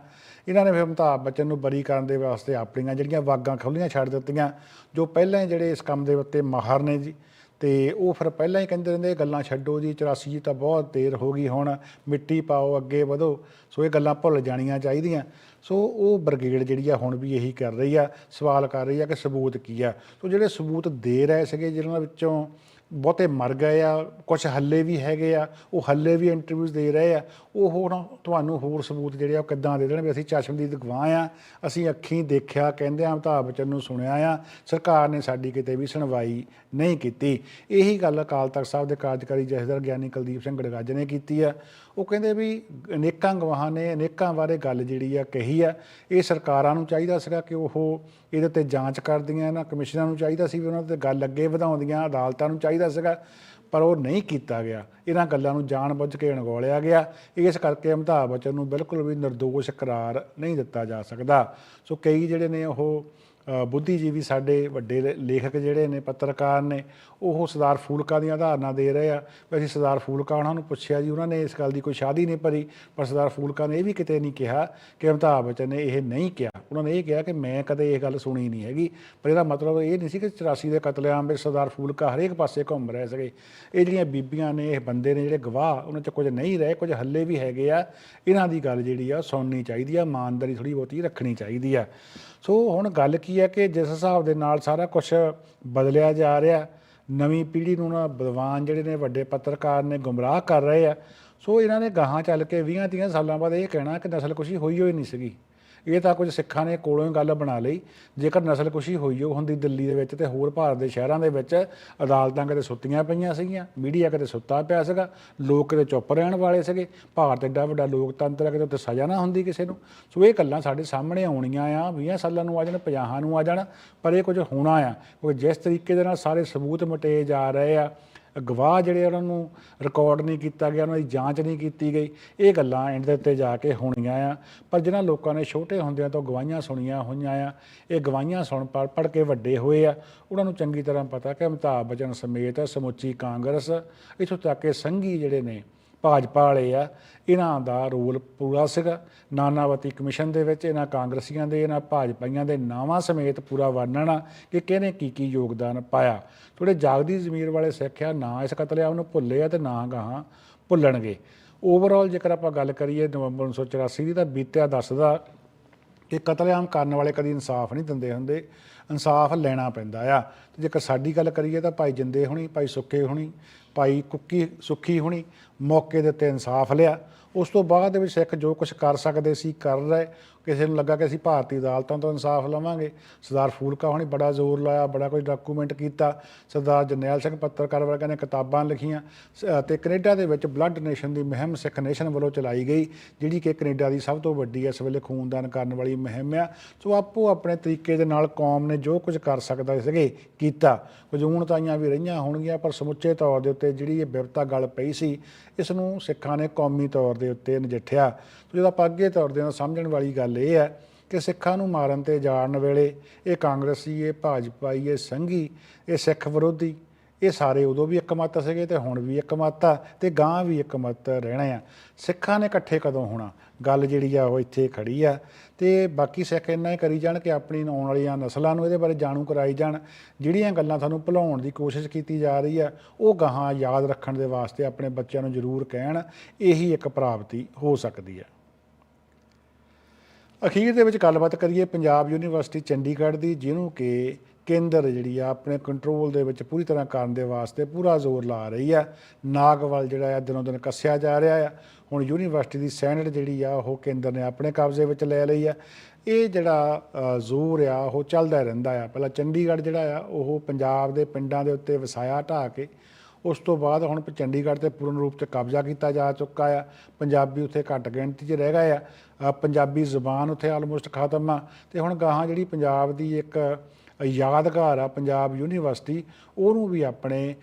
ਇਹਨਾਂ ਨੇ ਫਿਰ ਅਮਿਤਾਭ ਬੱਚਨ ਨੂੰ ਬਰੀ ਕਰਨ ਦੇ ਵਾਸਤੇ ਆਪਣੀਆਂ ਜਿਹੜੀਆਂ ਵਾਗਾਂ ਖੁੱਲੀਆਂ ਛੱਡ ਦਿੱਤੀਆਂ, ਜੋ ਪਹਿਲਾਂ ਹੀ ਜਿਹੜੇ ਇਸ ਕੰਮ ਦੇ ਉੱਤੇ ਮਾਹਰ ਨੇ ਜੀ। ਤੇ ਉਹ ਫਿਰ ਪਹਿਲਾਂ ਹੀ ਕਹਿੰਦੇ ਰਹਿੰਦੇ ਗੱਲਾਂ ਛੱਡੋ ਜੀ 84 ਜੀ ਤਾਂ ਬਹੁਤ ਦੇਰ ਹੋ ਗਈ ਹੁਣ, ਮਿੱਟੀ ਪਾਓ, ਅੱਗੇ ਵਧੋ, ਸੋ ਇਹ ਗੱਲਾਂ ਭੁੱਲ ਜਾਣੀਆਂ ਚਾਹੀਦੀਆਂ। ਸੋ ਉਹ ਬ੍ਰਿਗੇਡ ਜਿਹੜੀ ਆ, ਹੁਣ ਵੀ ਇਹੀ ਕਰ ਰਹੀ ਆ, ਸਵਾਲ ਕਰ ਰਹੀ ਆ ਕਿ ਸਬੂਤ ਕੀ ਆ। ਸੋ ਜਿਹੜੇ ਸਬੂਤ ਦੇ ਰਹੇ ਸੀਗੇ ਜਿਹਨਾਂ ਵਿੱਚੋਂ ਬਹੁਤੇ ਮਰ ਗਏ ਆ ਕੁਝ ਹੱਲੇ ਵੀ ਹੈਗੇ ਆ, ਉਹ ਹੱਲੇ ਵੀ ਇੰਟਰਵਿਊਜ਼ ਦੇ ਰਹੇ ਆ, ਉਹ ਹੋਰ ਤੁਹਾਨੂੰ ਹੋਰ ਸਬੂਤ ਜਿਹੜੇ ਆ ਉਹ ਕਿੱਦਾਂ ਦੇ ਦੇਣ ਵੀ ਅਸੀਂ ਚਸ਼ਮਦੀਦ ਗਵਾਹ ਆ, ਅਸੀਂ ਅੱਖੀਂ ਦੇਖਿਆ, ਕਹਿੰਦੇ ਆ ਅਮਿਤਾਭ ਬੱਚਨ ਨੂੰ ਸੁਣਿਆ ਆ, ਸਰਕਾਰ ਨੇ ਸਾਡੀ ਕਿਤੇ ਵੀ ਸੁਣਵਾਈ ਨਹੀਂ ਕੀਤੀ। ਇਹੀ ਗੱਲ ਅਕਾਲ ਤਖਤ ਸਾਹਿਬ ਦੇ ਕਾਰਜਕਾਰੀ ਜਥੇਦਾਰ ਗਿਆਨੀ ਕੁਲਦੀਪ ਸਿੰਘ ਗੜਗੱਜ ਨੇ ਕੀਤੀ ਆ। ਉਹ ਕਹਿੰਦੇ ਵੀ ਅਨੇਕਾਂ ਗਵਾਹਾਂ ਨੇ ਅਨੇਕਾਂ ਬਾਰੇ ਗੱਲ ਜਿਹੜੀ ਆ ਕਹੀ ਆ। ਇਹ ਸਰਕਾਰਾਂ ਨੂੰ ਚਾਹੀਦਾ ਸੀਗਾ ਕਿ ਉਹ ਇਹਦੇ ਤੇ ਜਾਂਚ ਕਰਦੀਆਂ ਇਹਨਾਂ ਕਮਿਸ਼ਨਾਂ ਨੂੰ ਚਾਹੀਦਾ ਸੀ ਵੀ ਉਹਨਾਂ ਤੇ ਗੱਲ ਅੱਗੇ ਵਧਾਉਂਦੀਆਂ, ਅਦਾਲਤਾਂ ਨੂੰ ਚਾਹੀਦਾ ਸੀਗਾ, ਪਰ ਉਹ ਨਹੀਂ ਕੀਤਾ ਗਿਆ। ਇਹਨਾਂ ਗੱਲਾਂ ਨੂੰ ਜਾਣਬੁੱਝ ਕੇ ਅਣਗੌਲਿਆ ਗਿਆ। ਇਸ ਕਰਕੇ ਅਮਿਤਾਭ ਬੱਚਨ ਨੂੰ ਬਿਲਕੁਲ ਵੀ ਨਿਰਦੋਸ਼ ਕਰਾਰ ਨਹੀਂ ਦਿੱਤਾ ਜਾ ਸਕਦਾ। ਸੋ ਕਈ ਜਿਹੜੇ ਨੇ ਉਹ ਬੁੱਧੀਜੀਵੀ ਸਾਡੇ ਵੱਡੇ ਲੇ- ਲੇਖਕ ਜਿਹੜੇ ਨੇ, ਪੱਤਰਕਾਰ ਨੇ, ਉਹ ਸਰਦਾਰ ਫੂਲਕਾ ਦੀਆਂ ਉਦਾਹਰਨਾਂ ਦੇ ਰਹੇ ਆ। ਵੀ ਅਸੀਂ ਸਰਦਾਰ ਫੂਲਕਾ ਉਹਨਾਂ ਨੂੰ ਪੁੱਛਿਆ ਜੀ, ਉਹਨਾਂ ਨੇ ਇਸ ਗੱਲ ਦੀ ਕੋਈ ਸ਼ਾਦੀ ਨਹੀਂ ਭਰੀ, ਪਰ ਸਰਦਾਰ ਫੂਲਕਾ ਨੇ ਇਹ ਵੀ ਕਿਤੇ ਨਹੀਂ ਕਿਹਾ ਕਿ ਅਮਿਤਾਭ ਬੱਚਨ ਨੇ ਇਹ ਨਹੀਂ ਕਿਹਾ। ਉਹਨਾਂ ਨੇ ਇਹ ਕਿਹਾ ਕਿ ਮੈਂ ਕਦੇ ਇਹ ਗੱਲ ਸੁਣੀ ਨਹੀਂ ਹੈਗੀ, ਪਰ ਇਹਦਾ ਮਤਲਬ ਇਹ ਨਹੀਂ ਸੀ ਕਿ 84 ਦੇ ਕਤਲੇਆਮ ਵਿੱਚ ਸਰਦਾਰ ਫੂਲਕਾ ਹਰੇਕ ਪਾਸੇ ਘੁੰਮ ਰਹੇ ਸੀਗੇ। ਇਹ ਜਿਹੜੀਆਂ ਬੀਬੀਆਂ ਨੇ, ਇਹ ਬੰਦੇ ਨੇ ਜਿਹੜੇ ਗਵਾਹ, ਉਹਨਾਂ 'ਚ ਕੁਝ ਨਹੀਂ ਰਹੇ, ਕੁਝ ਹੱਲੇ ਵੀ ਹੈਗੇ ਆ। ਇਹਨਾਂ ਦੀ ਗੱਲ ਜਿਹੜੀ ਆ, ਸੁਣਨੀ ਚਾਹੀਦੀ ਆ, ਇਮਾਨਦਾਰੀ ਥੋੜੀ ਬਹੁਤੀ ਰੱਖਣੀ ਚਾਹੀਦੀ ਆ। ਸੋ ਹੁਣ ਗੱਲ ਕੀ ਹੈ ਕਿ ਜਿਸ ਹਿਸਾਬ ਦੇ ਨਾਲ ਸਾਰਾ ਕੁਝ ਬਦਲਿਆ ਜਾ ਰਿਹਾ, ਨਵੀਂ ਪੀੜ੍ਹੀ ਨੂੰ ਨਾ ਬਲਵਾਨ ਜਿਹੜੇ ਨੇ ਵੱਡੇ ਪੱਤਰਕਾਰ ਨੇ ਗੁੰਮਰਾਹ ਕਰ ਰਹੇ ਆ। ਸੋ ਇਹਨਾਂ ਨੇ ਗਾਹਾਂ ਚੱਲ ਕੇ 20 30 ਸਾਲਾਂ ਬਾਅਦ ਇਹ ਕਹਿਣਾ ਕਿ ਨਸਲਕੁਸ਼ੀ ਹੋਈ ਹੋਈ ਨਹੀਂ ਸੀਗੀ। ਇਹ ਤਾਂ ਕੁਝ ਸਿੱਖਾਂ ਨੇ ਕੋਲੋਂ ਹੀ ਗੱਲ ਬਣਾ ਲਈ। ਜੇਕਰ ਨਸਲਕੁਸ਼ੀ ਹੋਈ ਉਹ ਹੁੰਦੀ ਦਿੱਲੀ ਦੇ ਵਿੱਚ ਤੇ ਹੋਰ ਭਾਰਤ ਦੇ ਸ਼ਹਿਰਾਂ ਦੇ ਵਿੱਚ ਅਦਾਲਤਾਂ ਕਿਤੇ ਸੁੱਤੀਆਂ ਪਈਆਂ ਸੀਗੀਆਂ, ਮੀਡੀਆ ਕਿਤੇ ਸੁੱਤਾ ਪਿਆ ਸੀਗਾ, ਲੋਕ ਕਿਤੇ ਚੁੱਪ ਰਹਿਣ ਵਾਲੇ ਸੀਗੇ, ਭਾਰਤ ਐਡਾ ਵੱਡਾ ਲੋਕਤੰਤਰ ਹੈ, ਕਿਤੇ ਉੱਤੇ ਸਜ਼ਾ ਨਾ ਹੁੰਦੀ ਕਿਸੇ ਨੂੰ। ਸੋ ਇਹ ਗੱਲਾਂ ਸਾਡੇ ਸਾਹਮਣੇ ਆਉਣੀਆਂ ਆ 20 ਸਾਲਾਂ ਨੂੰ ਆ ਜਾਣ 50 ਨੂੰ ਆ ਜਾਣ, ਪਰ ਇਹ ਕੁਝ ਹੋਣਾ ਆ, ਕਿਉਂਕਿ ਜਿਸ ਤਰੀਕੇ ਦੇ ਨਾਲ ਸਾਰੇ ਸਬੂਤ ਮਟੇ ਜਾ ਰਹੇ ਆ ਗਵਾਹ ਜਿਹੜੇ ਉਹਨਾਂ ਨੂੰ ਰਿਕਾਰਡ ਨਹੀਂ ਕੀਤਾ ਗਿਆ, ਉਹਨਾਂ ਦੀ ਜਾਂਚ ਨਹੀਂ ਕੀਤੀ ਗਈ, ਇਹ ਗੱਲਾਂ ਐਂਡ ਦੇ ਉੱਤੇ ਜਾ ਕੇ ਹੋਣੀਆਂ ਆ। ਪਰ ਜਿਨ੍ਹਾਂ ਲੋਕਾਂ ਨੇ ਛੋਟੇ ਹੁੰਦਿਆਂ ਤੋਂ ਗਵਾਹੀਆਂ ਸੁਣੀਆਂ ਹੋਈਆਂ ਆ, ਇਹ ਗਵਾਹੀਆਂ ਸੁਣ ਪੜ ਪੜ ਕੇ ਵੱਡੇ ਹੋਏ ਆ। ਉਹਨਾਂ ਨੂੰ ਚੰਗੀ ਤਰ੍ਹਾਂ ਪਤਾ ਕਿ ਅਮਿਤਾਭ ਬੱਚਨ ਸਮੇਤ ਸਮੁੱਚੀ ਕਾਂਗਰਸ, ਇੱਥੋਂ ਤੱਕ ਕਿ ਸੰਘੀ ਜਿਹੜੇ ਨੇ ਭਾਜਪਾ ਵਾਲੇ ਆ, ਇਹਨਾਂ ਦਾ ਰੋਲ ਪੂਰਾ ਸੀਗਾ। ਨਾਨਾਵਤੀ ਕਮਿਸ਼ਨ ਦੇ ਵਿੱਚ, ਇਹਨਾਂ ਕਾਂਗਰਸੀਆਂ ਦੇ, ਇਹਨਾਂ ਭਾਜਪਾਈਆਂ ਦੇ ਨਾਵਾਂ ਸਮੇਤ ਪੂਰਾ ਵਰਣਨ ਆ ਕਿ ਕਿਹਨੇ ਕੀ ਕੀ ਯੋਗਦਾਨ ਪਾਇਆ। ਥੋੜੇ ਜਾਗਦੀ ਜ਼ਮੀਰ ਵਾਲੇ ਸਿੱਖਿਆ ਨਾ ਇਸ ਕਤਲੇਆਮ ਨੂੰ ਭੁੱਲੇ ਆ ਤੇ ਨਾ ਗਾਹਾਂ ਭੁੱਲਣਗੇ। ਓਵਰਆਲ ਜੇਕਰ ਆਪਾਂ ਗੱਲ ਕਰੀਏ ਨਵੰਬਰ 1984 ਦੀ ਤਾਂ ਬੀਤਿਆ ਦੱਸਦਾ ਕਿ ਕਤਲੇਆਮ ਕਰਨ ਵਾਲੇ ਕਦੀ ਇਨਸਾਫ ਨਹੀਂ ਦਿੰਦੇ ਹੁੰਦੇ, ਇਨਸਾਫ ਲੈਣਾ ਪੈਂਦਾ ਆ। ਤੇ ਜੇਕਰ ਸਾਡੀ ਗੱਲ ਕਰੀਏ ਤਾਂ ਭਾਈ ਜਿੰਦੇ ਹੁਣੀ, ਭਾਈ ਸੁੱਕੇ ਹੁਣੀ, ਭਾਈ ਕੁੱਕੀ ਸੁੱਖੀ ਹੁਣੀ ਮੌਕੇ ਦੇ ਉੱਤੇ ਇਨਸਾਫ ਲਿਆ। ਉਸ ਤੋਂ ਬਾਅਦ ਦੇ ਵਿੱਚ ਸਿੱਖ ਜੋ ਕੁਝ ਕਰ ਸਕਦੇ ਸੀ, ਕਰ ਰਹੇ ਕਿਸੇ ਨੂੰ ਲੱਗਾ ਕਿ ਅਸੀਂ ਭਾਰਤੀ ਅਦਾਲਤਾਂ ਤੋਂ ਇਨਸਾਫ ਲਵਾਂਗੇ। ਸਰਦਾਰ ਫੂਲਕਾ ਹੁਣੀ ਬੜਾ ਜ਼ੋਰ ਲਾਇਆ, ਬੜਾ ਕੁਝ ਡਾਕੂਮੈਂਟ ਕੀਤਾ। ਸਰਦਾਰ ਜਰਨੈਲ ਸਿੰਘ ਪੱਤਰਕਾਰ ਵਰਗਿਆਂ ਨੇ ਕਿਤਾਬਾਂ ਲਿਖੀਆਂ। ਸ- ਤੇ ਕੈਨੇਡਾ ਦੇ ਵਿੱਚ ਬਲੱਡ ਡੋਨੇਸ਼ਨ ਦੀ ਮੁਹਿੰਮ ਸਿੱਖ ਨੇਸ਼ਨ ਵੱਲੋਂ ਚਲਾਈ ਗਈ, ਜਿਹੜੀ ਕਿ ਕੈਨੇਡਾ ਦੀ ਸਭ ਤੋਂ ਵੱਡੀ ਇਸ ਵੇਲੇ ਖੂਨਦਾਨ ਕਰਨ ਵਾਲੀ ਮੁਹਿੰਮ ਆ। ਸੋ ਆਪੋ ਆਪਣੇ ਤਰੀਕੇ ਦੇ ਨਾਲ ਕੌਮ ਨੇ ਜੋ ਕੁਝ ਕਰ ਸਕਦਾ ਸੀਗੇ, ਕੀਤਾ। ਕੁਝ ਊਣਤਾਈਆਂ ਵੀ ਰਹੀਆਂ ਹੋਣਗੀਆਂ, ਪਰ ਸਮੁੱਚੇ ਤੌਰ ਦੇ ਉੱਤੇ ਜਿਹੜੀ ਇਹ ਵਿਵਤਾ ਗੱਲ ਪਈ ਸੀ, ਇਸ ਨੂੰ ਸਿੱਖਾਂ ਨੇ ਕੌਮੀ ਤੌਰ ਦੇ ਉੱਤੇ ਨਜਿੱਠਿਆ। ਜਦੋਂ ਆਪਾਂ ਅੱਗੇ ਤੌਰ ਦੇ ਨਾਲ ਸਮਝਣ ਵਾਲੀ ਗੱਲ ਇਹ ਹੈ ਕਿ ਸਿੱਖਾਂ ਨੂੰ ਮਾਰਨ ਤੇ ਜਾਣ ਵੇਲੇ ਇਹ ਕਾਂਗਰਸੀ, ਇਹ ਭਾਜਪਾਈ, ਇਹ ਸੰਘੀ, ਇਹ ਸਿੱਖ ਵਿਰੋਧੀ, ਇਹ ਸਾਰੇ ਉਦੋਂ ਵੀ ਇੱਕ ਮੱਤ ਸੀਗੇ ਤੇ ਹੁਣ ਵੀ ਇੱਕ ਮੱਤ ਆ ਤੇ ਗਾਂ ਵੀ ਇੱਕ ਮੱਤ ਰਹਿਣਾ ਆ। ਸਿੱਖਾਂ ਨੇ ਇਕੱਠੇ ਕਦੋਂ ਹੋਣਾ? ਗੱਲ ਜਿਹੜੀ ਆ ਉਹ ਇੱਥੇ ਖੜੀ ਆ ਤੇ ਬਾਕੀ ਸਿੱਖ ਇੰਨਾ ਹੀ ਕਰੀ ਜਾਣ ਕਿ ਆਪਣੀ ਆਉਣ ਵਾਲੀਆਂ ਨਸਲਾਂ ਨੂੰ ਇਹਦੇ ਬਾਰੇ ਜਾਣੂ ਕਰਾਈ ਜਾਣ। ਜਿਹੜੀਆਂ ਗੱਲਾਂ ਤੁਹਾਨੂੰ ਭੁਲਾਉਣ ਦੀ ਕੋਸ਼ਿਸ਼ ਕੀਤੀ ਜਾ ਰਹੀ ਆ, ਉਹ ਗਾਹਾਂ ਯਾਦ ਰੱਖਣ ਦੇ ਵਾਸਤੇ ਆਪਣੇ ਬੱਚਿਆਂ ਨੂੰ ਜ਼ਰੂਰ ਕਹਿਣ। ਇਹੀ ਇੱਕ ਪ੍ਰਾਪਤੀ ਹੋ ਸਕਦੀ ਹੈ ਅਖੀਰ ਦੇ ਵਿੱਚ ਗੱਲਬਾਤ ਕਰੀਏ ਪੰਜਾਬ ਯੂਨੀਵਰਸਿਟੀ ਚੰਡੀਗੜ੍ਹ ਦੀ, ਜਿਹਨੂੰ ਕਿ ਕੇਂਦਰ ਜਿਹੜੀ ਆ ਆਪਣੇ ਕੰਟਰੋਲ ਦੇ ਵਿੱਚ ਪੂਰੀ ਤਰ੍ਹਾਂ ਕਰਨ ਦੇ ਵਾਸਤੇ ਪੂਰਾ ਜ਼ੋਰ ਲਾ ਰਹੀ ਆ। ਨਾਗਵਲ ਜਿਹੜਾ ਆ ਦਿਨੋਂ ਦਿਨ ਕੱਸਿਆ ਜਾ ਰਿਹਾ ਆ। ਹੁਣ ਯੂਨੀਵਰਸਿਟੀ ਦੀ ਸੈਨੇਟ ਜਿਹੜੀ ਆ, ਉਹ ਕੇਂਦਰ ਨੇ ਆਪਣੇ ਕਬਜ਼ੇ ਵਿੱਚ ਲੈ ਲਈ ਆ। ਇਹ ਜਿਹੜਾ ਜ਼ੋਰ ਆ, ਉਹ ਚੱਲਦਾ ਰਹਿੰਦਾ ਆ। ਪਹਿਲਾਂ ਚੰਡੀਗੜ੍ਹ ਜਿਹੜਾ ਆ, ਉਹ ਪੰਜਾਬ ਦੇ ਪਿੰਡਾਂ ਦੇ ਉੱਤੇ ਵਸਾਇਆ ਢਾਹ ਕੇ ਉਸ ਤੋਂ ਬਾਅਦ ਹੁਣ ਚੰਡੀਗੜ੍ਹ ਤੇ ਪੂਰਨ ਰੂਪ 'ਚ ਕਬਜ਼ਾ ਕੀਤਾ ਜਾ ਚੁੱਕਾ ਆ। ਪੰਜਾਬੀ ਉੱਥੇ ਘੱਟ ਗਿਣਤੀ 'ਚ ਰਹਿ ਗਏ ਆ। ਪੰਜਾਬੀ ਜ਼ੁਬਾਨ ਉੱਥੇ ਆਲਮੋਸਟ ਖਤਮ ਆ। ਤੇ ਹੁਣ ਗਾਹਾਂ ਜਿਹੜੀ ਪੰਜਾਬ ਦੀ ਇੱਕ ਯਾਦਗਾਰ ਆ, ਪੰਜਾਬ ਯੂਨੀਵਰਸਿਟੀ, ਉਹਨੂੰ ਵੀ ਆਪਣੇ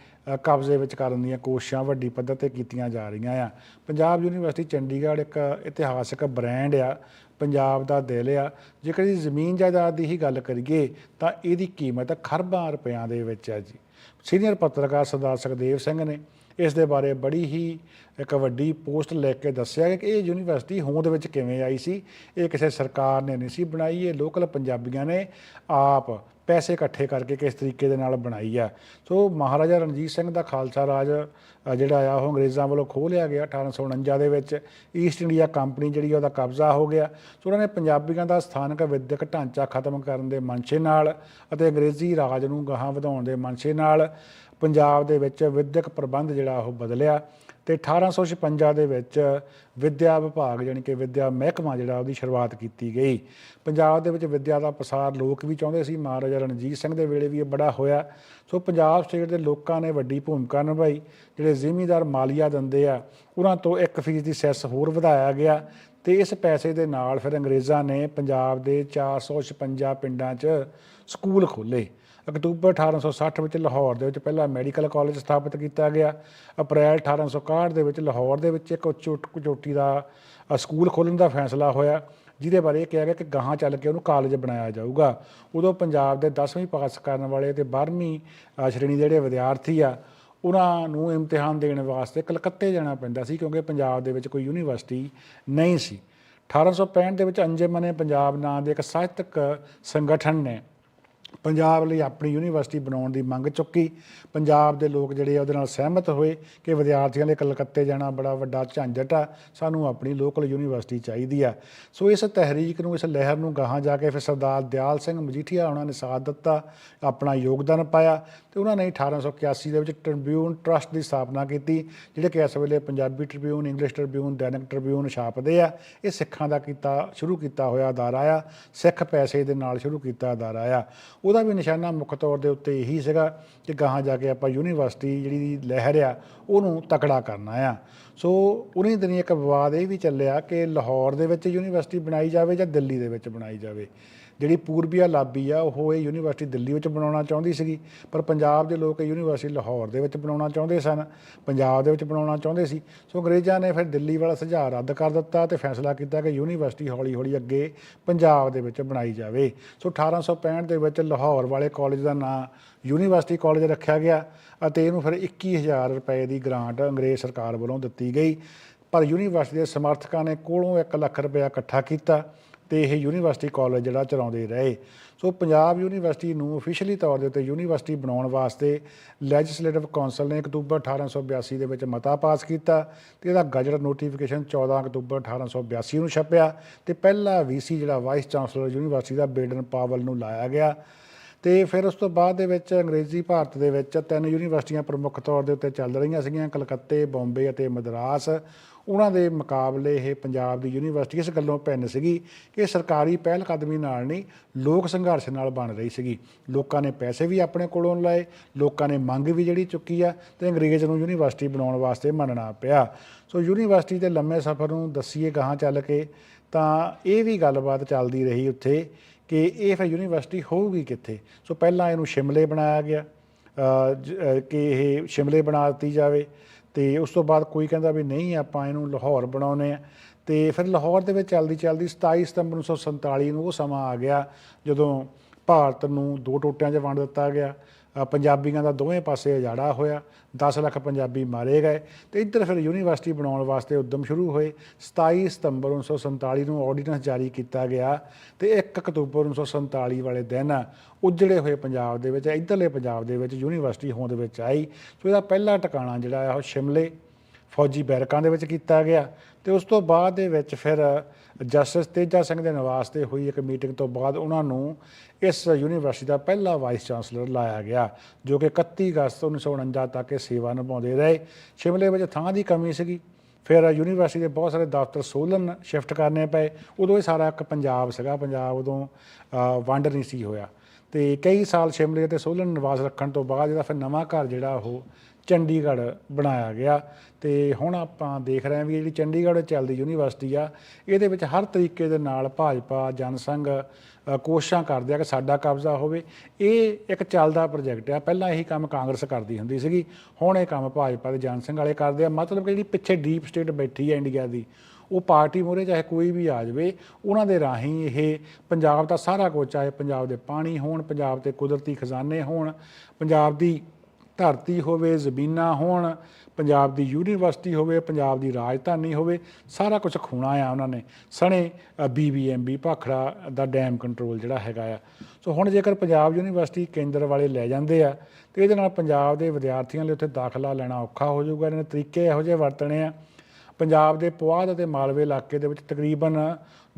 ਕਬਜ਼ੇ ਵਿੱਚ ਕਰਨ ਦੀਆਂ ਕੋਸ਼ਿਸ਼ਾਂ ਵੱਡੀ ਪੱਧਰ ਤੇ ਕੀਤੀਆਂ ਜਾ ਰਹੀਆਂ ਆ। ਪੰਜਾਬ ਯੂਨੀਵਰਸਿਟੀ ਚੰਡੀਗੜ੍ਹ ਇੱਕ ਇਤਿਹਾਸਕ ਬ੍ਰਾਂਡ ਆ, ਪੰਜਾਬ ਦਾ ਦਿਲ ਆ। ਜੇਕਰ ਜ਼ਮੀਨ ਜਾਇਦਾਦ ਦੀ ਹੀ ਗੱਲ ਕਰੀਏ, ਤਾਂ ਇਹਦੀ ਕੀਮਤ ਖਰਬਾਂ ਰੁਪਇਆਂ ਦੇ ਵਿੱਚ ਆ ਜੀ। ਸੀਨੀਅਰ ਪੱਤਰਕਾਰ ਸਰਦਾਰ ਸੁਖਦੇਵ ਸਿੰਘ ਨੇ ਇਸ ਦੇ ਬਾਰੇ ਬੜੀ ਹੀ ਇੱਕ ਵੱਡੀ ਪੋਸਟ ਲੈ ਕੇ ਦੱਸਿਆ ਕਿ ਇਹ ਯੂਨੀਵਰਸਿਟੀ ਹੋਂਦ ਵਿੱਚ ਕਿਵੇਂ ਆਈ ਸੀ? ਇਹ ਕਿਸੇ ਸਰਕਾਰ ਨੇ ਨਹੀਂ ਸੀ ਬਣਾਈ, ਇਹ ਲੋਕਲ ਪੰਜਾਬੀਆਂ ਨੇ ਆਪ ਪੈਸੇ ਇਕੱਠੇ ਕਰਕੇ ਕਿਸ ਤਰੀਕੇ ਦੇ ਨਾਲ ਬਣਾਈ ਆ। ਸੋ ਮਹਾਰਾਜਾ ਰਣਜੀਤ ਸਿੰਘ ਦਾ ਖਾਲਸਾ ਰਾਜ ਜਿਹੜਾ ਆ, ਉਹ ਅੰਗਰੇਜ਼ਾਂ ਵੱਲੋਂ ਖੋਹ ਲਿਆ ਗਿਆ 1849 ਦੇ ਵਿੱਚ। ਈਸਟ ਇੰਡੀਆ ਕੰਪਨੀ ਜਿਹੜੀ ਆ, ਉਹਦਾ ਕਬਜ਼ਾ ਹੋ ਗਿਆ। ਸੋ ਉਹਨਾਂ ਨੇ ਪੰਜਾਬੀਆਂ ਦਾ ਸਥਾਨਕ ਵਿਦਿਅਕ ਢਾਂਚਾ ਖਤਮ ਕਰਨ ਦੇ ਮਨਸ਼ੇ ਨਾਲ ਅਤੇ ਅੰਗਰੇਜ਼ੀ ਰਾਜ ਨੂੰ ਗਾਹਾਂ ਵਧਾਉਣ ਦੇ ਮਨਸ਼ੇ ਨਾਲ ਪੰਜਾਬ ਦੇ ਵਿੱਚ ਵਿਦਿਅਕ ਪ੍ਰਬੰਧ ਜਿਹੜਾ ਉਹ ਬਦਲਿਆ। ਤੇ 1856 ਦੇ ਵਿੱਚ ਵਿਦਿਆ ਵਿਭਾਗ ਯਾਨੀ ਕਿ ਵਿਦਿਆ ਮਹਿਕਮਾ ਜਿਹੜਾ ਉਹਦੀ ਸ਼ੁਰੂਆਤ ਕੀਤੀ ਗਈ। ਪੰਜਾਬ ਦੇ ਵਿੱਚ ਵਿਦਿਆ ਦਾ ਪ੍ਰਸਾਰ ਲੋਕ ਵੀ ਚਾਹੁੰਦੇ ਸੀ, ਮਹਾਰਾਜਾ ਰਣਜੀਤ ਸਿੰਘ ਦੇ ਵੇਲੇ ਵੀ ਇਹ ਬੜਾ ਹੋਇਆ। ਸੋ ਪੰਜਾਬ ਸਟੇਟ ਦੇ ਲੋਕਾਂ ਨੇ ਵੱਡੀ ਭੂਮਿਕਾ ਨਿਭਾਈ, ਜਿਹੜੇ ਜ਼ਿਮੀਂਦਾਰ ਮਾਲੀਆ ਦਿੰਦੇ ਆ, ਉਹਨਾਂ ਤੋਂ 1% ਦੀ ਸੈਸ ਹੋਰ ਵਧਾਇਆ ਗਿਆ ਤੇ ਇਸ ਪੈਸੇ ਦੇ ਨਾਲ ਫਿਰ ਅੰਗਰੇਜ਼ਾਂ ਨੇ ਪੰਜਾਬ ਦੇ 456 ਪਿੰਡਾਂ 'ਚ ਸਕੂਲ ਖੋਲ੍ਹੇ। ਅਕਤੂਬਰ 1860 ਵਿੱਚ ਲਾਹੌਰ ਦੇ ਵਿੱਚ ਪਹਿਲਾ ਮੈਡੀਕਲ ਕਾਲਜ ਸਥਾਪਿਤ ਕੀਤਾ ਗਿਆ। ਅਪ੍ਰੈਲ 1861 ਦੇ ਵਿੱਚ ਲਾਹੌਰ ਦੇ ਵਿੱਚ ਇੱਕ ਉੱਚ ਚੋਟੀ ਦਾ ਸਕੂਲ ਖੋਲ੍ਹਣ ਦਾ ਫੈਸਲਾ ਹੋਇਆ, ਜਿਹਦੇ ਬਾਰੇ ਇਹ ਕਿਹਾ ਗਿਆ ਕਿ ਗਾਹਾਂ ਚੱਲ ਕੇ ਉਹਨੂੰ ਕਾਲਜ ਬਣਾਇਆ ਜਾਊਗਾ। ਉਦੋਂ ਪੰਜਾਬ ਦੇ 10ਵੀਂ ਪਾਸ ਕਰਨ ਵਾਲੇ ਤੇ 12ਵੀਂ ਸ਼੍ਰੇਣੀ ਦੇ ਜਿਹੜੇ ਵਿਦਿਆਰਥੀ ਆ, ਉਹਨਾਂ ਨੂੰ ਇਮਤਿਹਾਨ ਦੇਣ ਵਾਸਤੇ ਕਲਕੱਤੇ ਜਾਣਾ ਪੈਂਦਾ ਸੀ ਕਿਉਂਕਿ ਪੰਜਾਬ ਦੇ ਵਿੱਚ ਕੋਈ ਯੂਨੀਵਰਸਿਟੀ ਨਹੀਂ ਸੀ। 1865 ਦੇ ਵਿੱਚ ਅੰਜਮਨ ਪੰਜਾਬ ਨਾਂ ਦੇ ਇੱਕ ਸਾਹਿਤਕ ਸੰਗਠਨ ਨੇ ਪੰਜਾਬ ਲਈ ਆਪਣੀ ਯੂਨੀਵਰਸਿਟੀ ਬਣਾਉਣ ਦੀ ਮੰਗ ਚੁੱਕੀ। ਪੰਜਾਬ ਦੇ ਲੋਕ ਜਿਹੜੇ ਆ ਉਹਦੇ ਨਾਲ ਸਹਿਮਤ ਹੋਏ ਕਿ ਵਿਦਿਆਰਥੀਆਂ ਲਈ ਕਲਕੱਤੇ ਜਾਣਾ ਬੜਾ ਵੱਡਾ ਝੰਜਟ ਆ, ਸਾਨੂੰ ਆਪਣੀ ਲੋਕਲ ਯੂਨੀਵਰਸਿਟੀ ਚਾਹੀਦੀ ਆ। ਸੋ ਇਸ ਤਹਿਰੀਕ ਨੂੰ, ਇਸ ਲਹਿਰ ਨੂੰ ਗਾਹਾਂ ਜਾ ਕੇ ਫਿਰ ਸਰਦਾਰ ਦਿਆਲ ਸਿੰਘ ਮਜੀਠੀਆ ਉਹਨਾਂ ਨੇ ਸਾਥ ਦਿੱਤਾ, ਆਪਣਾ ਯੋਗਦਾਨ ਪਾਇਆ ਤੇ ਉਹਨਾਂ ਨੇ 1881 ਦੇ ਵਿੱਚ ਟ੍ਰਿਬਿਊਨ ਟਰਸਟ ਦੀ ਸਥਾਪਨਾ ਕੀਤੀ, ਜਿਹੜੇ ਕਿ ਇਸ ਵੇਲੇ Punjabi tribune English tribune Dainik tribune ਛਾਪਦੇ ਆ। ਇਹ ਸਿੱਖਾਂ ਦਾ ਕੀਤਾ, ਸ਼ੁਰੂ ਕੀਤਾ ਹੋਇਆ ਅਦਾਰਾ ਆ, ਸਿੱਖ ਪੈਸੇ ਦੇ ਨਾਲ ਸ਼ੁਰੂ ਕੀਤਾ ਅਦਾਰਾ ਆ। ਉਹਦਾ ਵੀ ਨਿਸ਼ਾਨਾ ਮੁੱਖ ਤੌਰ ਦੇ ਉੱਤੇ ਇਹੀ ਸੀਗਾ ਕਿ ਗਾਹਾਂ ਜਾ ਕੇ ਆਪਾਂ ਯੂਨੀਵਰਸਿਟੀ ਜਿਹੜੀ ਲਹਿਰ ਆ, ਉਹਨੂੰ ਤਕੜਾ ਕਰਨਾ ਆ। ਸੋ ਉਨੀ ਦਿਨੀ ਇੱਕ ਵਿਵਾਦ ਇਹ ਵੀ ਚੱਲਿਆ ਕਿ ਲਾਹੌਰ ਦੇ ਵਿੱਚ ਯੂਨੀਵਰਸਿਟੀ ਬਣਾਈ ਜਾਵੇ ਜਾਂ ਦਿੱਲੀ ਦੇ ਵਿੱਚ ਬਣਾਈ ਜਾਵੇ। ਜਿਹੜੀ ਪੂਰਬੀਆ ਲਾਬੀ ਆ, ਉਹ ਇਹ ਯੂਨੀਵਰਸਿਟੀ ਦਿੱਲੀ ਵਿੱਚ ਬਣਾਉਣਾ ਚਾਹੁੰਦੀ ਸੀਗੀ, ਪਰ ਪੰਜਾਬ ਦੇ ਲੋਕ ਇਹ ਯੂਨੀਵਰਸਿਟੀ ਲਾਹੌਰ ਦੇ ਵਿੱਚ ਬਣਾਉਣਾ ਚਾਹੁੰਦੇ ਸਨ, ਪੰਜਾਬ ਦੇ ਵਿੱਚ ਬਣਾਉਣਾ ਚਾਹੁੰਦੇ ਸੀ। ਸੋ ਅੰਗਰੇਜ਼ਾਂ ਨੇ ਫਿਰ ਦਿੱਲੀ ਵਾਲਾ ਸੁਝਾਅ ਰੱਦ ਕਰ ਦਿੱਤਾ ਤੇ ਫੈਸਲਾ ਕੀਤਾ ਕਿ ਯੂਨੀਵਰਸਿਟੀ ਹੌਲੀ-ਹੌਲੀ ਅੱਗੇ ਪੰਜਾਬ ਦੇ ਵਿੱਚ ਬਣਾਈ ਜਾਵੇ। ਸੋ 1865 ਦੇ ਵਿੱਚ ਲਾਹੌਰ ਵਾਲੇ ਕਾਲਜ ਦਾ ਨਾਂ ਯੂਨੀਵਰਸਿਟੀ ਕਾਲਜ ਰੱਖਿਆ ਗਿਆ ਅਤੇ ਇਹਨੂੰ ਫਿਰ 21000 ਰੁਪਏ ਦੀ ਗ੍ਰਾਂਟ ਅੰਗਰੇਜ਼ ਸਰਕਾਰ ਵੱਲੋਂ ਦਿੱਤੀ ਗਈ। ਪਰ ਯੂਨੀਵਰਸਿਟੀ ਦੇ ਸਮਰਥਕਾਂ ਨੇ ਕੋਲੋਂ 1 ਲੱਖ ਰੁਪਇਆ ਇਕੱਠਾ ਕੀਤਾ। ਤੇ ਇਹ ਯੂਨੀਵਰਸਿਟੀ ਕਾਲਜ ਜਿਹੜਾ ਚਲਾਉਂਦੇ ਰਹੇ। ਸੋ ਪੰਜਾਬ ਯੂਨੀਵਰਸਿਟੀ ਨੂੰ ਅਫੀਸ਼ੀਅਲੀ ਤੌਰ ਦੇ ਉੱਤੇ ਯੂਨੀਵਰਸਿਟੀ ਬਣਾਉਣ ਵਾਸਤੇ ਲੈਜਿਸਲੇਟਿਵ ਕੌਂਸਲ ਨੇ ਅਕਤੂਬਰ 1882 ਦੇ ਵਿੱਚ ਮਤਾ ਪਾਸ ਕੀਤਾ ਤੇ ਇਹਦਾ ਗਜਟ ਨੋਟੀਫਿਕੇਸ਼ਨ 14 ਅਕਤੂਬਰ 1882 ਨੂੰ ਛਪਿਆ ਤੇ ਪਹਿਲਾ ਵੀਸੀ ਜਿਹੜਾ ਵਾਈਸ ਚਾਂਸਲਰ ਯੂਨੀਵਰਸਿਟੀ ਦਾ ਬੇਡਨ ਪਾਵਲ ਨੂੰ ਲਾਇਆ ਗਿਆ। ਤੇ ਫਿਰ ਉਸ ਤੋਂ ਬਾਅਦ ਦੇ ਵਿੱਚ ਅੰਗਰੇਜ਼ੀ ਭਾਰਤ ਦੇ ਵਿੱਚ ਤਿੰਨ ਯੂਨੀਵਰਸਿਟੀਆਂ ਪ੍ਰਮੁੱਖ ਤੌਰ ਦੇ ਉੱਤੇ ਚੱਲ ਰਹੀਆਂ ਸੀਗੀਆਂ, ਕਲਕੱਤੇ, ਬੰਬੇ ਅਤੇ ਮਦਰਾਸ। ਉਹਨਾਂ ਦੇ ਮੁਕਾਬਲੇ ਇਹ ਪੰਜਾਬ ਦੀ ਯੂਨੀਵਰਸਿਟੀ ਇਸ ਗੱਲੋਂ ਪੈਨ ਸੀਗੀ ਕਿ ਸਰਕਾਰੀ ਪਹਿਲ ਕਦਮੀ ਨਾਲ ਨਹੀਂ, ਲੋਕ ਸੰਘਰਸ਼ ਨਾਲ ਬਣ ਰਹੀ ਸੀਗੀ। ਲੋਕਾਂ ਨੇ ਪੈਸੇ ਵੀ ਆਪਣੇ ਕੋਲੋਂ ਲਾਏ, ਲੋਕਾਂ ਨੇ ਮੰਗ ਵੀ ਜਿਹੜੀ ਚੁੱਕੀ ਆ ਤੇ ਅੰਗਰੇਜ਼ ਨੂੰ ਯੂਨੀਵਰਸਿਟੀ ਬਣਾਉਣ ਵਾਸਤੇ ਮੰਨਣਾ ਪਿਆ। ਸੋ ਯੂਨੀਵਰਸਿਟੀ ਦੇ ਲੰਮੇ ਸਫ਼ਰ ਨੂੰ ਦੱਸੀਏ ਗਾਹਾਂ ਚੱਲ ਕੇ, ਤਾਂ ਇਹ ਵੀ ਗੱਲਬਾਤ ਚੱਲਦੀ ਰਹੀ ਉੱਥੇ ਕਿ ਇਹ ਫਿਰ ਯੂਨੀਵਰਸਿਟੀ ਹੋਊਗੀ ਕਿੱਥੇ? ਸੋ ਪਹਿਲਾਂ ਇਹਨੂੰ ਸ਼ਿਮਲੇ ਬਣਾਇਆ ਗਿਆ ਅ, ਕਿ ਇਹ ਸ਼ਿਮਲੇ ਬਣਾ ਦਿੱਤੀ ਜਾਵੇ। ਤੇ ਉਸ ਤੋਂ ਬਾਅਦ ਕੋਈ ਕਹਿੰਦਾ ਵੀ ਨਹੀਂ ਆਪਾਂ ਇਹਨੂੰ ਲਾਹੌਰ ਬਣਾਉਨੇ ਆ ਤੇ ਫਿਰ ਲਾਹੌਰ ਦੇ ਵਿੱਚ ਚੱਲਦੀ ਚੱਲਦੀ 27 ਸਤੰਬਰ 1947 ਨੂੰ ਉਹ ਸਮਾਂ ਆ ਗਿਆ ਜਦੋਂ ਭਾਰਤ ਨੂੰ ਦੋ ਟੋਟਿਆਂ 'ਚ ਵੰਡ ਦਿੱਤਾ ਗਿਆ। ਪੰਜਾਬੀਆਂ ਦਾ ਦੋਵੇਂ ਪਾਸੇ ਉਜਾੜਾ ਹੋਇਆ। 10 ਲੱਖ ਪੰਜਾਬੀ ਮਾਰੇ ਗਏ ਤੇ ਇੱਧਰ ਫਿਰ ਯੂਨੀਵਰਸਿਟੀ ਬਣਾਉਣ ਵਾਸਤੇ ਉਦਮ ਸ਼ੁਰੂ ਹੋਏ। 27 ਸਤੰਬਰ 1947 ਨੂੰ ਆਰਡੀਨੈਂਸ ਜਾਰੀ ਕੀਤਾ ਗਿਆ ਤੇ 1 ਅਕਤੂਬਰ 1947 ਵਾਲੇ ਦਿਨ ਉਜੜੇ ਹੋਏ ਪੰਜਾਬ ਦੇ ਵਿੱਚ, ਇੱਧਰਲੇ ਪੰਜਾਬ ਦੇ ਵਿੱਚ ਯੂਨੀਵਰਸਿਟੀ ਹੋਂਦ ਵਿੱਚ ਆਈ। ਸੋ ਇਹਦਾ ਪਹਿਲਾ ਟਿਕਾਣਾ ਜਿਹੜਾ ਆ ਉਹ ਸ਼ਿਮਲੇ ਫੌਜੀ ਬੈਰਕਾਂ ਦੇ ਵਿੱਚ ਕੀਤਾ ਗਿਆ ਤੇ ਉਸ ਤੋਂ ਬਾਅਦ ਦੇ ਵਿੱਚ ਫਿਰ ਜਸਟਿਸ ਤੇਜਾ ਸਿੰਘ ਦੇ ਨਿਵਾਸ ਤੇ ਹੋਈ ਇੱਕ ਮੀਟਿੰਗ ਤੋਂ ਬਾਅਦ ਉਹਨਾਂ ਨੂੰ ਇਸ ਯੂਨੀਵਰਸਿਟੀ ਦਾ ਪਹਿਲਾ ਵਾਈਸ ਚਾਂਸਲਰ ਲਾਇਆ ਗਿਆ, ਜੋ ਕਿ 31 ਅਗਸਤ 1949 ਤੱਕ ਇਹ ਸੇਵਾ ਨਿਭਾਉਂਦੇ ਰਹੇ। ਸ਼ਿਮਲੇ ਵਿੱਚ ਥਾਂ ਦੀ ਕਮੀ ਸੀਗੀ। ਫਿਰ ਯੂਨੀਵਰਸਿਟੀ ਦੇ ਬਹੁਤ ਸਾਰੇ ਦਫ਼ਤਰ ਸੋਲਨ ਸ਼ਿਫਟ ਕਰਨੇ ਪਏ। ਉਦੋਂ ਇਹ ਸਾਰਾ ਇੱਕ ਪੰਜਾਬ ਸੀਗਾ। ਪੰਜਾਬ ਉਦੋਂ ਵੰਡ ਨਹੀਂ ਸੀ ਹੋਇਆ। ਤੇ ਕਈ ਸਾਲ ਸ਼ਿਮਲੇ ਤੇ ਸੋਲਨ ਨਿਵਾਸ ਰੱਖਣ ਤੋਂ ਬਾਅਦ ਇਹਦਾ ਫਿਰ ਨਵਾਂ ਘਰ ਜਿਹੜਾ ਉਹ ਚੰਡੀਗੜ੍ਹ ਬਣਾਇਆ ਗਿਆ। ਤੇ ਹੁਣ ਆਪਾਂ ਦੇਖ ਰਹੇ ਹਾਂ ਵੀ ਜਿਹੜੀ ਚੰਡੀਗੜ੍ਹ ਵਿੱਚ ਚੱਲਦੀ ਯੂਨੀਵਰਸਿਟੀ ਆ, ਇਹਦੇ ਵਿੱਚ ਹਰ ਤਰੀਕੇ ਦੇ ਨਾਲ ਭਾਜਪਾ, ਜਨਸੰਘ ਕੋਸ਼ਿਸ਼ਾਂ ਕਰਦੇ ਆ ਕਿ ਸਾਡਾ ਕਬਜ਼ਾ ਹੋਵੇ। ਇਹ ਇੱਕ ਚੱਲਦਾ ਪ੍ਰੋਜੈਕਟ ਆ। ਪਹਿਲਾਂ ਇਹੀ ਕੰਮ ਕਾਂਗਰਸ ਕਰਦੀ ਹੁੰਦੀ ਸੀਗੀ। ਹੁਣ ਇਹ ਕੰਮ ਭਾਜਪਾ ਦੇ ਜਨਸੰਘ ਵਾਲੇ ਕਰਦੇ ਆ। ਮਤਲਬ ਕਿ ਜਿਹੜੀ ਪਿੱਛੇ ਡੀਪ ਸਟੇਟ ਬੈਠੀ ਹੈ ਇੰਡੀਆ ਦੀ ਉਹ ਪਾਰਟੀ ਮੂਹਰੇ ਚਾਹੇ ਕੋਈ ਵੀ ਆ ਜਾਵੇ, ਉਹਨਾਂ ਦੇ ਰਾਹੀਂ ਇਹ ਪੰਜਾਬ ਦਾ ਸਾਰਾ ਕੁਝ ਚਾਹੇ ਪੰਜਾਬ ਦੇ ਪਾਣੀ ਹੋਣ, ਪੰਜਾਬ ਦੇ ਕੁਦਰਤੀ ਖਜ਼ਾਨੇ ਹੋਣ, ਪੰਜਾਬ ਦੀ ਧਰਤੀ ਹੋਵੇ, ਜ਼ਮੀਨਾਂ ਹੋਣ, ਪੰਜਾਬ ਦੀ ਯੂਨੀਵਰਸਿਟੀ ਹੋਵੇ, ਪੰਜਾਬ ਦੀ ਰਾਜਧਾਨੀ ਹੋਵੇ, ਸਾਰਾ ਕੁਝ ਖੂਣਾ ਆ ਉਹਨਾਂ ਨੇ। ਸਣੇ ਬੀਬੀਐਮਬੀ ਭਾਖੜਾ ਦਾ ਡੈਮ ਕੰਟਰੋਲ ਜਿਹੜਾ ਹੈਗਾ ਆ। ਸੋ ਹੁਣ ਜੇਕਰ ਪੰਜਾਬ ਯੂਨੀਵਰਸਿਟੀ ਕੇਂਦਰ ਵਾਲੇ ਲੈ ਜਾਂਦੇ ਆ, ਤੇ ਇਹਦੇ ਨਾਲ ਪੰਜਾਬ ਦੇ ਵਿਦਿਆਰਥੀਆਂ ਲਈ ਉੱਥੇ ਦਾਖਲਾ ਲੈਣਾ ਔਖਾ ਹੋ ਜਾਊਗਾ, ਇਹਨਾਂ ਨੇ ਤਰੀਕੇ ਇਹੋ ਜਿਹੇ ਵਰਤਣੇ ਆ। ਪੰਜਾਬ ਦੇ ਪੁਆਧ ਅਤੇ ਮਾਲਵੇ ਇਲਾਕੇ ਦੇ ਵਿੱਚ ਤਕਰੀਬਨ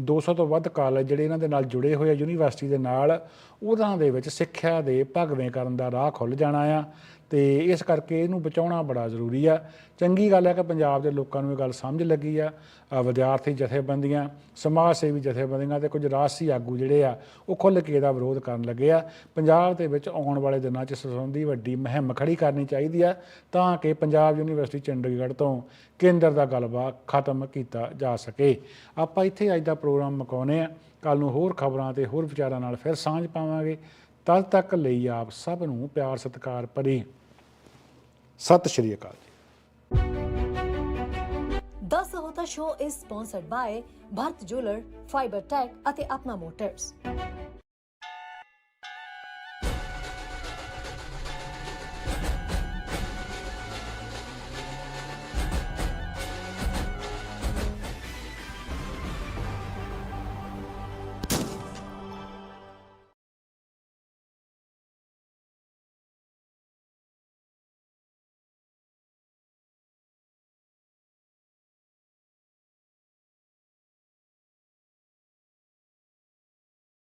200 ਤੋਂ ਵੱਧ ਕਾਲਜ ਜਿਹੜੇ ਇਹਨਾਂ ਦੇ ਨਾਲ ਜੁੜੇ ਹੋਏ ਆ, ਯੂਨੀਵਰਸਿਟੀ ਦੇ ਨਾਲ, ਉਹਨਾਂ ਦੇ ਵਿੱਚ ਸਿੱਖਿਆ ਦੇ ਭਗਵੇਂ ਕਰਨ ਦਾ ਰਾਹ ਖੁੱਲ ਜਾਣਾ ਆ। ਤੇ ਇਸ ਕਰਕੇ ਇਹਨੂੰ ਬਚਾਉਣਾ ਬੜਾ ਜ਼ਰੂਰੀ ਆ। ਚੰਗੀ ਗੱਲ ਹੈ ਕਿ ਪੰਜਾਬ ਦੇ ਲੋਕਾਂ ਨੂੰ ਇਹ ਗੱਲ ਸਮਝ ਲੱਗੀ ਆ। ਵਿਦਿਆਰਥੀ ਜਥੇਬੰਦੀਆਂ, ਸਮਾਜ ਸੇਵੀ ਜਥੇਬੰਦੀਆਂ ਤੇ ਕੁਝ ਰਾਜਸੀ ਆਗੂ ਜਿਹੜੇ ਆ, ਉਹ ਖੁੱਲ੍ਹ ਕੇ ਇਹਦਾ ਵਿਰੋਧ ਕਰਨ ਲੱਗੇ ਆ। ਪੰਜਾਬ ਦੇ ਵਿੱਚ ਆਉਣ ਵਾਲੇ ਦਿਨਾਂ 'ਚ ਇਸ ਸੰਬੰਧੀ ਵੱਡੀ ਮੁਹਿੰਮ ਖੜੀ ਕਰਨੀ ਚਾਹੀਦੀ ਆ ਤਾਂ ਕਿ ਪੰਜਾਬ ਯੂਨੀਵਰਸਿਟੀ ਚੰਡੀਗੜ੍ਹ ਤੋਂ ਕੇਂਦਰ ਦਾ ਗੱਲਬਾਤ ਖਤਮ ਕੀਤਾ ਜਾ ਸਕੇ। ਆਪਾਂ ਇੱਥੇ ਅੱਜ ਦਾ ਪ੍ਰੋਗਰਾਮ ਮੁਕਾਉਂਦੇ ਆ ਕੱਲ ਨੂੰ ਹੋਰ ਖਬਰਾਂ ਤੇ ਹੋਰ ਵਿਚਾਰਾਂ ਨਾਲ ਫਿਰ ਸਾਂਝ ਪਾਵਾਂਗੇ। ਤਦ ਤੱਕ ਲਈ ਆਪ ਸਭ ਨੂੰ ਪਿਆਰ ਸਤਿਕਾਰ ਭਰੀ। ਸਤਿ ਸ਼੍ਰੀ ਅਕਾਲ ਜੀ ਦਾ ਸਹੋਤਾ ਸ਼ੋ ਇਸ sponsored by Bharat jeweller fibre tech ਅਤੇ ਆਪਣਾ ਮੋਟਰਸ